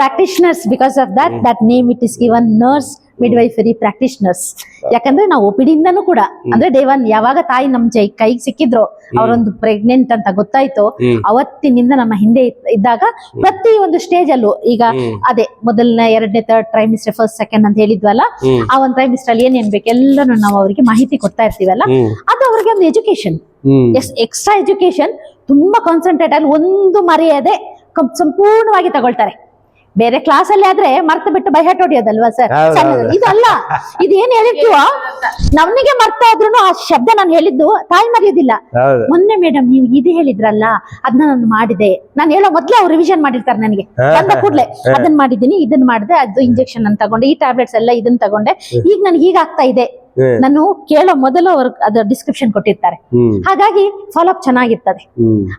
Practitioners because of that that name it is given nurse midwifery practitioners ಯಾಕಂದ್ರೆ ನಾವು ಒಪಿಡಿಂದನೂ ಕೂಡ ಅಂದ್ರೆ ಡೇ ಒನ್ ಯಾವಾಗ ತಾಯಿ ನಮ್ ಜೈ ಕೈಗೆ ಸಿಕ್ಕಿದ್ರು ಅವರೊಂದು ಪ್ರೆಗ್ನೆಂಟ್ ಅಂತ ಗೊತ್ತಾಯ್ತು ಅವತ್ತಿನಿಂದ ನಮ್ಮ ಹಿಂದೆ ಇದ್ದಾಗ ಪ್ರತಿ ಒಂದು ಸ್ಟೇಜ್ ಅಲ್ಲೂ ಈಗ ಅದೇ ಮೊದಲನೇ ಎರಡನೇ ಥರ್ಡ್ ಟ್ರೈಮಿಸ್ಟರ್ ಫಸ್ಟ್ ಸೆಕೆಂಡ್ ಅಂತ ಹೇಳಿದ್ವಲ್ಲ. ಆ ಒಂದು ಟ್ರೈಮಿಸ್ಟರ್ ಅಲ್ಲಿ ಏನೇನ್ ಬೇಕು ಎಲ್ಲಾನು ನಾವು ಅವರಿಗೆ ಮಾಹಿತಿ ಕೊಡ್ತಾ ಇರ್ತೀವಲ್ಲ. ಅದು ಅವ್ರಿಗೆ ಒಂದು ಎಜುಕೇಶನ್ ಎಕ್ಸ್ಟ್ರಾ ಎಜುಕೇಶನ್ ತುಂಬಾ ಕಾನ್ಸಂಟ್ರೇಟ್ ಆಗಿ ಒಂದು ಮರೆಯದೆ ಸಂಪೂರ್ಣವಾಗಿ ತಗೊಳ್ತಾರೆ. ಬೇರೆ ಕ್ಲಾಸ್ ಅಲ್ಲಿ ಆದ್ರೆ ಮರ್ತ ಬಿಟ್ಟು ಬೈಹಾಟ್ ಹೊಡಿಯೋದಲ್ವಾ ಸರ್. ಇದಲ್ಲ ಇದು ಏನ್ ಹೇಳಿರ್ತೀವೋ ನವನಿಗೆ ಮರ್ತ ಆದ್ರೂ ಆ ಶಬ್ದ ನಾನು ಹೇಳಿದ್ದು ತಾಯಿ ಮರೆಯೋದಿಲ್ಲ. ಮೊನ್ನೆ ಮೇಡಮ್ ನೀವು ಇದು ಹೇಳಿದ್ರಲ್ಲ ಅದನ್ನ ನಾನು ಮಾಡಿದೆ. ನಾನು ಹೇಳೋ ಮೊದ್ಲೇ ಅವ್ರು ರಿವಿಷನ್ ಮಾಡಿರ್ತಾರೆ ನನಗೆ. ಬಂದ ಕೂಡ್ಲೆ ಅದನ್ನ ಮಾಡಿದ್ದೀನಿ ಇದನ್ನ ಮಾಡಿದೆ ಅದು ಇಂಜೆಕ್ಷನ್ ಅನ್ನು ತಗೊಂಡೆ ಈ ಟ್ಯಾಬ್ಲೆಟ್ಸ್ ಎಲ್ಲ ಇದನ್ನ ತಗೊಂಡೆ. ಈಗ ನನಗೆ ಈಗ ಆಗ್ತಾ ಇದೆ. ನಾನು ಕೇಳೋ ಮೊದಲು ಅವರು ಅದು ಡಿಸ್ಕ್ರಿಪ್ಷನ್ ಕೊಟ್ಟಿರ್ತಾರೆ. ಹಾಗಾಗಿ ಫಾಲೋ ಅಪ್ ಚೆನ್ನಾಗಿರ್ತದೆ.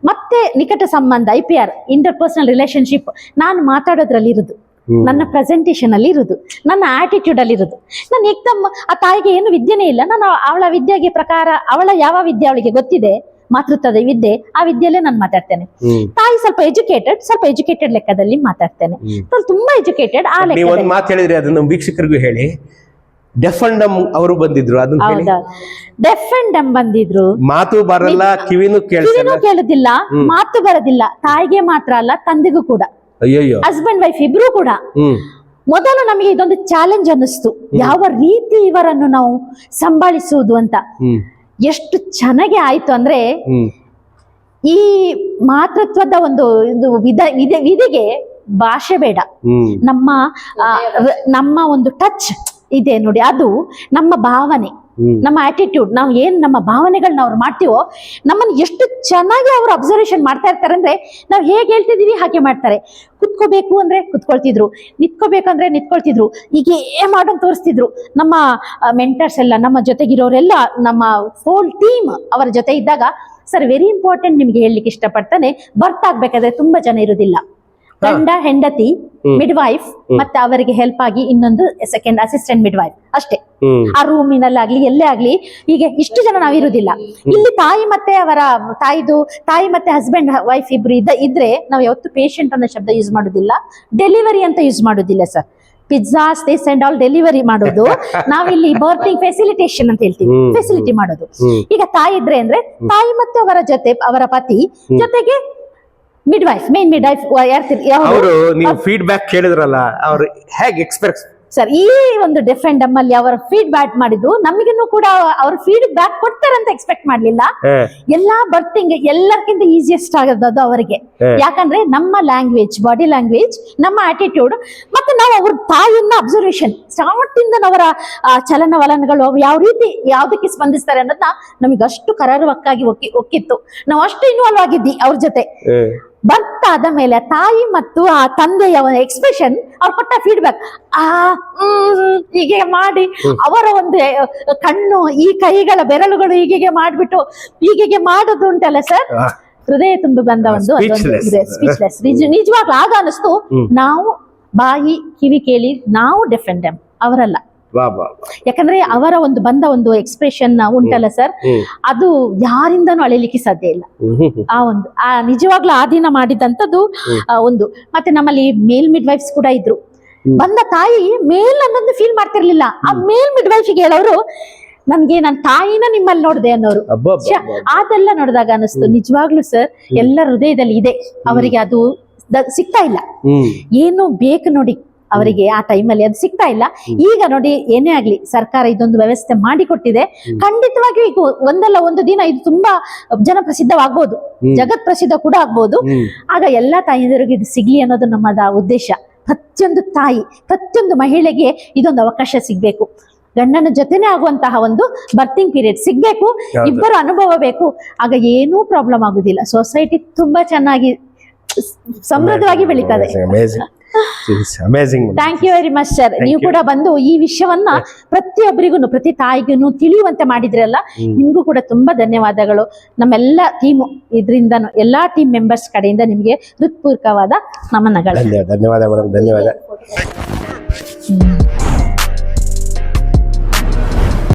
ಮತ್ತೆ ನಿಕಟ ಸಂಬಂಧ I P R interpersonal relationship ನಾನು ಮಾತಾಡೋದ್ರಲ್ಲಿ ಇರುದು. ನನ್ನ ಪ್ರೆಸೆಂಟೇಷನ್ ಅಲ್ಲಿ ಇರುದು. ನನ್ನ ಆಟಿಟ್ಯೂಡ್ ಅಲ್ಲಿ ಇರುದು. ನಾನು ಏಕ್ದಮ್ ಆ ತಾಯಿಗೆ ಏನು ವಿದ್ಯೆನೇ ಇಲ್ಲ. ನಾನು ಅವಳ ವಿದ್ಯೆಗೆ ಪ್ರಕಾರ ಅವಳ ಯಾವ ವಿದ್ಯೆ ಅವಳಿಗೆ ಗೊತ್ತಿದೆ ಮಾತೃತ್ವದ ವಿದ್ಯೆ ಆ ವಿದ್ಯೆಯಲ್ಲೇ ನಾನು ಮಾತಾಡ್ತೇನೆ. ತಾಯಿ ಸ್ವಲ್ಪ ಎಜುಕೇಟೆಡ್ ಸ್ವಲ್ಪ ಎಜುಕೇಟೆಡ್ ಲೆಕ್ಕದಲ್ಲಿ ಮಾತಾಡ್ತೇನೆ. ತುಂಬಾ ಎಜುಕೇಟೆಡ್ ಆ ಲೆಕ್ಕ ಮಾತು ಹೇಳಿದ್ರಿ ಅದನ್ನ ವೀಕ್ಷಕರಿಗೂ ಹೇಳಿ. ಡೆಫ್ ಅಂಡ್ ಡಮ್ ಅವರು ಬಂದಿದ್ರು ಅದನ್ನ ಹೇಳಿ. ಹೌದಾ? ಡೆಫ್ ಅಂಡ್ ಡಮ್ ಬಂದಿದ್ರು. ಮಾತು ಬರಲ್ಲ ಕಿವಿನೂ ಕೇಳಿಸಲ್ಲ. ಕಿವಿನೂ ಕೇಳುದಿಲ್ಲ ಮಾತು ಬರೋದಿಲ್ಲ ತಾಯಿಗೆ ಮಾತ್ರ ಅಲ್ಲ ತಂದೆಗೂ ಕೂಡ. ಅಯ್ಯಯ್ಯೋ. ಹಸ್ಬೆಂಡ್ ವೈಫ್ ಇಬ್ರು ಕೂಡ. ಮೊದಲು ನಮಗೆ ಇದೊಂದು ಚಾಲೆಂಜ್ ಅನ್ನಿಸ್ತು. ಯಾವ ರೀತಿ ಇವರನ್ನು ನಾವು ಸಂಭಾಳಿಸುವುದು ಅಂತ. ಎಷ್ಟು ಚೆನ್ನಾಗಿ ಆಯ್ತು ಅಂದ್ರೆ ಈ ಮಾತೃತ್ವದ ಒಂದು ಇದು ವಿಧ ವಿಧ ವಿಧಿಗೆ ಭಾಷೆ ಬೇಡ. ನಮ್ಮ ನಮ್ಮ ಒಂದು ಟಚ್ ಇದೆ ನೋಡಿ. ಅದು ನಮ್ಮ ಭಾವನೆ ನಮ್ಮ ಆಟಿಟ್ಯೂಡ್ ನಾವು ಏನ್ ನಮ್ಮ ಭಾವನೆಗಳನ್ನ ಅವ್ರು ಮಾಡ್ತೀವೋ ನಮ್ಮನ್ನ ಎಷ್ಟು ಚೆನ್ನಾಗಿ ಅವ್ರು ಅಬ್ಸರ್ವೇಷನ್ ಮಾಡ್ತಾ ಇರ್ತಾರೆ ಅಂದ್ರೆ ನಾವು ಹೇಗೆ ಹೇಳ್ತಿದೀವಿ ಹಾಗೆ ಮಾಡ್ತಾರೆ. ಕುತ್ಕೋಬೇಕು ಅಂದ್ರೆ ಕುತ್ಕೊಳ್ತಿದ್ರು ನಿಂತ್ಕೋಬೇಕಂದ್ರೆ ನಿಂತ್ಕೊಳ್ತಿದ್ರು ಹೀಗೆ ಮಾಡೋನ್ ತೋರಿಸ್ತಿದ್ರು. ನಮ್ಮ ಮೆಂಟರ್ಸ್ ಎಲ್ಲ ನಮ್ಮ ಜೊತೆಗಿರೋರೆಲ್ಲ ನಮ್ಮ ಹೋಲ್ ಟೀಮ್ ಅವರ ಜೊತೆ ಇದ್ದಾಗ ಸರ್ ವೆರಿ ಇಂಪಾರ್ಟೆಂಟ್ ನಿಮ್ಗೆ ಹೇಳಲಿಕ್ಕೆ ಇಷ್ಟಪಡ್ತಾನೆ. ಬರ್ತ್ ಆಗ್ಬೇಕಾದ್ರೆ ತುಂಬಾ ಜನ ಇರುವುದಿಲ್ಲ ಗಂಡ ಹೆಂಡತಿ ಮಿಡ್ ವೈಫ್ ಮತ್ತೆ ಅವರಿಗೆ ಹೆಲ್ಪ್ ಆಗಿ ಇನ್ನೊಂದು ಸೆಕೆಂಡ್ ಅಸಿಸ್ಟೆಂಟ್ ಮಿಡ್ ವೈಫ್ ಅಷ್ಟೇ ಆ ರೂಮಿನಲ್ಲಾಗ್ಲಿ ಎಲ್ಲೇ ಆಗ್ಲಿ ಹೀಗೆ ಇಷ್ಟು ಜನ ನಾವಿರುವುದಿಲ್ಲ ಇಲ್ಲಿ ತಾಯಿ ಮತ್ತೆ ಅವರ ತಾಯಿದು ತಾಯಿ ಮತ್ತೆ ಹಸ್ಬೆಂಡ್ ವೈಫ್ ಇಬ್ರು ಇದ್ದ ಇದ್ರೆ ನಾವು ಯಾವತ್ತು ಪೇಷಂಟ್ ಅನ್ನೋ ಶಬ್ದ ಯೂಸ್ ಮಾಡೋದಿಲ್ಲ. ಡೆಲಿವರಿ ಅಂತ ಯೂಸ್ ಮಾಡೋದಿಲ್ಲ sir pizza stays and all delivery ಮಾಡೋದು. ನಾವಿಲ್ಲಿ ಬರ್ತಿಂಗ್ ಫೆಸಿಲಿಟೇಷನ್ ಅಂತ ಹೇಳ್ತೀವಿ. ಫೆಸಿಲಿಟಿ ಮಾಡೋದು. ಈಗ ತಾಯಿ ಇದ್ರೆ ಅಂದ್ರೆ ತಾಯಿ ಮತ್ತೆ ಅವರ ಜೊತೆ ಅವರ ಪತಿ ಜೊತೆಗೆ midwife main midwife ಅವರು ನೀವು ಫೀಡ್ಬ್ಯಾಕ್ ಕೇಳಿದ್ರಲ್ಲ ಅವರು ಹೇಗೆ ಎಕ್ಸ್ಪೆಕ್ಟ್ ಸರ್ ಈ ಒಂದು ಡಿಫ್ರೆಂಟ್ ಅಲ್ಲಿ ಅವರ ಫೀಡ್ಬ್ಯಾಕ್ ಮಾಡಿದ್ದು ನಮಗಿನ್ನೂ ಕೂಡ ಅವ್ರ ಫೀಡ್ಬ್ಯಾಕ್ ಕೊಡ್ತಾರೆ ಅಂತ ಎಕ್ಸ್ಪೆಕ್ಟ್ ಮಾಡ್ಲಿಲ್ಲ ಎಲ್ಲಾ ಬರ್ತಿಂಗ್ ಎಲ್ಲರಿಗಿಂತ ಈಸಿಯೆಸ್ಟ್ ಆಗದದು ಅವರಿಗೆ. ಯಾಕಂದ್ರೆ ನಮ್ಮ ಲ್ಯಾಂಗ್ವೇಜ್ ಬಾಡಿ ಲ್ಯಾಂಗ್ವೇಜ್ ನಮ್ಮ ಆಟಿಟ್ಯೂಡ್ ಮತ್ತೆ ನಾವು ಅವ್ರ ತಾಯಿಯನ್ನ ಅಬ್ಸರ್ವೇಷನ್ ಸ್ಟಾರ್ಟ್ ಇಂದ ಅವರ ಚಲನವಲನಗಳು ಅವ್ರು ಯಾವ ರೀತಿ ಯಾವ್ದಕ್ಕೆ ಸ್ಪಂದಿಸ್ತಾರೆ ಅನ್ನೋದನ್ನ ನಮಗೆ ಅಷ್ಟು ಕರಾರುವಕ್ಕಾಗಿ ಒಕ್ಕಿ ಒಕ್ಕಿತ್ತು. ನಾವು ಅಷ್ಟು ಇನ್ವಾಲ್ವ್ ಆಗಿದ್ದಿ ಅವ್ರ ಜೊತೆ. ಬರ್ತ್ ಆದ ಮೇಲೆ ತಾಯಿ ಮತ್ತು ಆ ತಂದೆಯ ಒಂದು ಎಕ್ಸ್ಪ್ರೆಷನ್ ಅವ್ರು ಕೊಟ್ಟ ಫೀಡ್ಬ್ಯಾಕ್ ಆ ಹೀಗೆ ಮಾಡಿ ಅವರ ಒಂದು ಕಣ್ಣು ಈ ಕೈಗಳ ಬೆರಳುಗಳು ಹೀಗೆ ಮಾಡ್ಬಿಟ್ಟು ಹೀಗೆ ಮಾಡೋದು ಉಂಟಲ್ಲ ಸರ್ ಹೃದಯ ತುಂಬಿ ಬಂದ ಒಂದು. ಸ್ಪೀಚ್ಲೆಸ್ ನಿಜ ನಿಜವಾಗ್ಲೂ ಆಗ ಅನಿಸ್ತು ನಾವು ಬಾಯಿ ಕಿವಿ ಕೇಳಿ ನಾವು ಡಿಫ್ರೆಂಟ್ ಅವರಲ್ಲ. ಯಾಕಂದ್ರೆ ಅವರ ಒಂದು ಬಂದ ಒಂದು ಎಕ್ಸ್ಪ್ರೆಷನ್ ಉಂಟಲ್ಲ ಸರ್ ಅದು ಯಾರಿಂದನೂ ಅಳಿಲಿಕ್ಕೆ ಸಾಧ್ಯ ಇಲ್ಲ. ಆ ಒಂದು ಆ ನಿಜವಾಗ್ಲೂ ಆ ದಿನ ಮಾಡಿದಂಥದ್ದು ಆ ಒಂದು ಮತ್ತೆ ನಮ್ಮಲ್ಲಿ ಮೇಲ್ ಮಿಡ್ ವೈಫ್ಸ್ ಕೂಡ ಇದ್ರು. ಬಂದ ತಾಯಿ ಮೇಲ್ ಅನ್ನೋದು ಫೀಲ್ ಮಾಡ್ತಿರ್ಲಿಲ್ಲ. ಆ ಮೇಲ್ ಮಿಡ್ ವೈಫಿಗೆ ಹೇಳೋರು ನನ್ಗೆ ನನ್ನ ತಾಯಿನ ನಿಮ್ಮಲ್ಲಿ ನೋಡಿದೆ ಅನ್ನೋರು. ಅದೆಲ್ಲ ನೋಡಿದಾಗ ಅನಿಸ್ತು ನಿಜವಾಗ್ಲೂ ಸರ್ ಎಲ್ಲ ಹೃದಯದಲ್ಲಿ ಇದೆ. ಅವರಿಗೆ ಅದು ಸಿಗ್ತಾ ಇಲ್ಲ. ಏನು ಬೇಕು ನೋಡಿ ಅವರಿಗೆ ಆ ಟೈಮಲ್ಲಿ ಅದು ಸಿಗ್ತಾ ಇಲ್ಲ. ಈಗ ನೋಡಿ ಏನೇ ಆಗ್ಲಿ ಸರ್ಕಾರ ಇದೊಂದು ವ್ಯವಸ್ಥೆ ಮಾಡಿಕೊಟ್ಟಿದೆ. ಖಂಡಿತವಾಗಿಯೂ ಈಗ ಒಂದಲ್ಲ ಒಂದು ದಿನ ಇದು ತುಂಬಾ ಜನಪ್ರಸಿದ್ಧವಾಗ್ಬೋದು. ಜಗತ್ ಪ್ರಸಿದ್ಧ ಕೂಡ ಆಗ್ಬೋದು. ಆಗ ಎಲ್ಲಾ ತಾಯಿಯಂದಿರಿಗೂ ಇದು ಸಿಗ್ಲಿ ಅನ್ನೋದು ನಮ್ಮದ ಉದ್ದೇಶ. ಪ್ರತಿಯೊಂದು ತಾಯಿ ಪ್ರತಿಯೊಂದು ಮಹಿಳೆಗೆ ಇದೊಂದು ಅವಕಾಶ ಸಿಗ್ಬೇಕು. ಗಂಡನ ಜೊತೆನೆ ಆಗುವಂತಹ ಒಂದು ಬರ್ತಿಂಗ್ ಪೀರಿಯಡ್ ಸಿಗ್ಬೇಕು. ಇಬ್ಬರು ಅನುಭವ ಬೇಕು. ಆಗ ಏನೂ ಪ್ರಾಬ್ಲಮ್ ಆಗುದಿಲ್ಲ. ಸೊಸೈಟಿ ತುಂಬಾ ಚೆನ್ನಾಗಿ ಸಮೃದ್ಧವಾಗಿ ಬೆಳೀತದೆ. Thank you very much sir ನೀವು ಕೂಡ ಬಂದು ಈ ವಿಷಯವನ್ನ ಪ್ರತಿಯೊಬ್ಬರಿಗೂ ಪ್ರತಿ ತಾಯಿಗೂ ತಿಳಿಯುವಂತೆ ಮಾಡಿದ್ರಲ್ಲ ನಿಮ್ಗೂ ಕೂಡ ತುಂಬಾ ಧನ್ಯವಾದಗಳು. ನಮ್ಮೆಲ್ಲ ಟೀಮ್ ಇದರಿಂದ ಎಲ್ಲಾ ಟೀಮ್ ಮೆಂಬರ್ಸ್ ಕಡೆಯಿಂದ ನಿಮಗೆ ಹೃತ್ಪೂರ್ವಕವಾದ ನಮನಗಳು. ಧನ್ಯವಾದ ಧನ್ಯವಾದ ಮೇಡಮ್ ಧನ್ಯವಾದ. ಹ್ಮ್.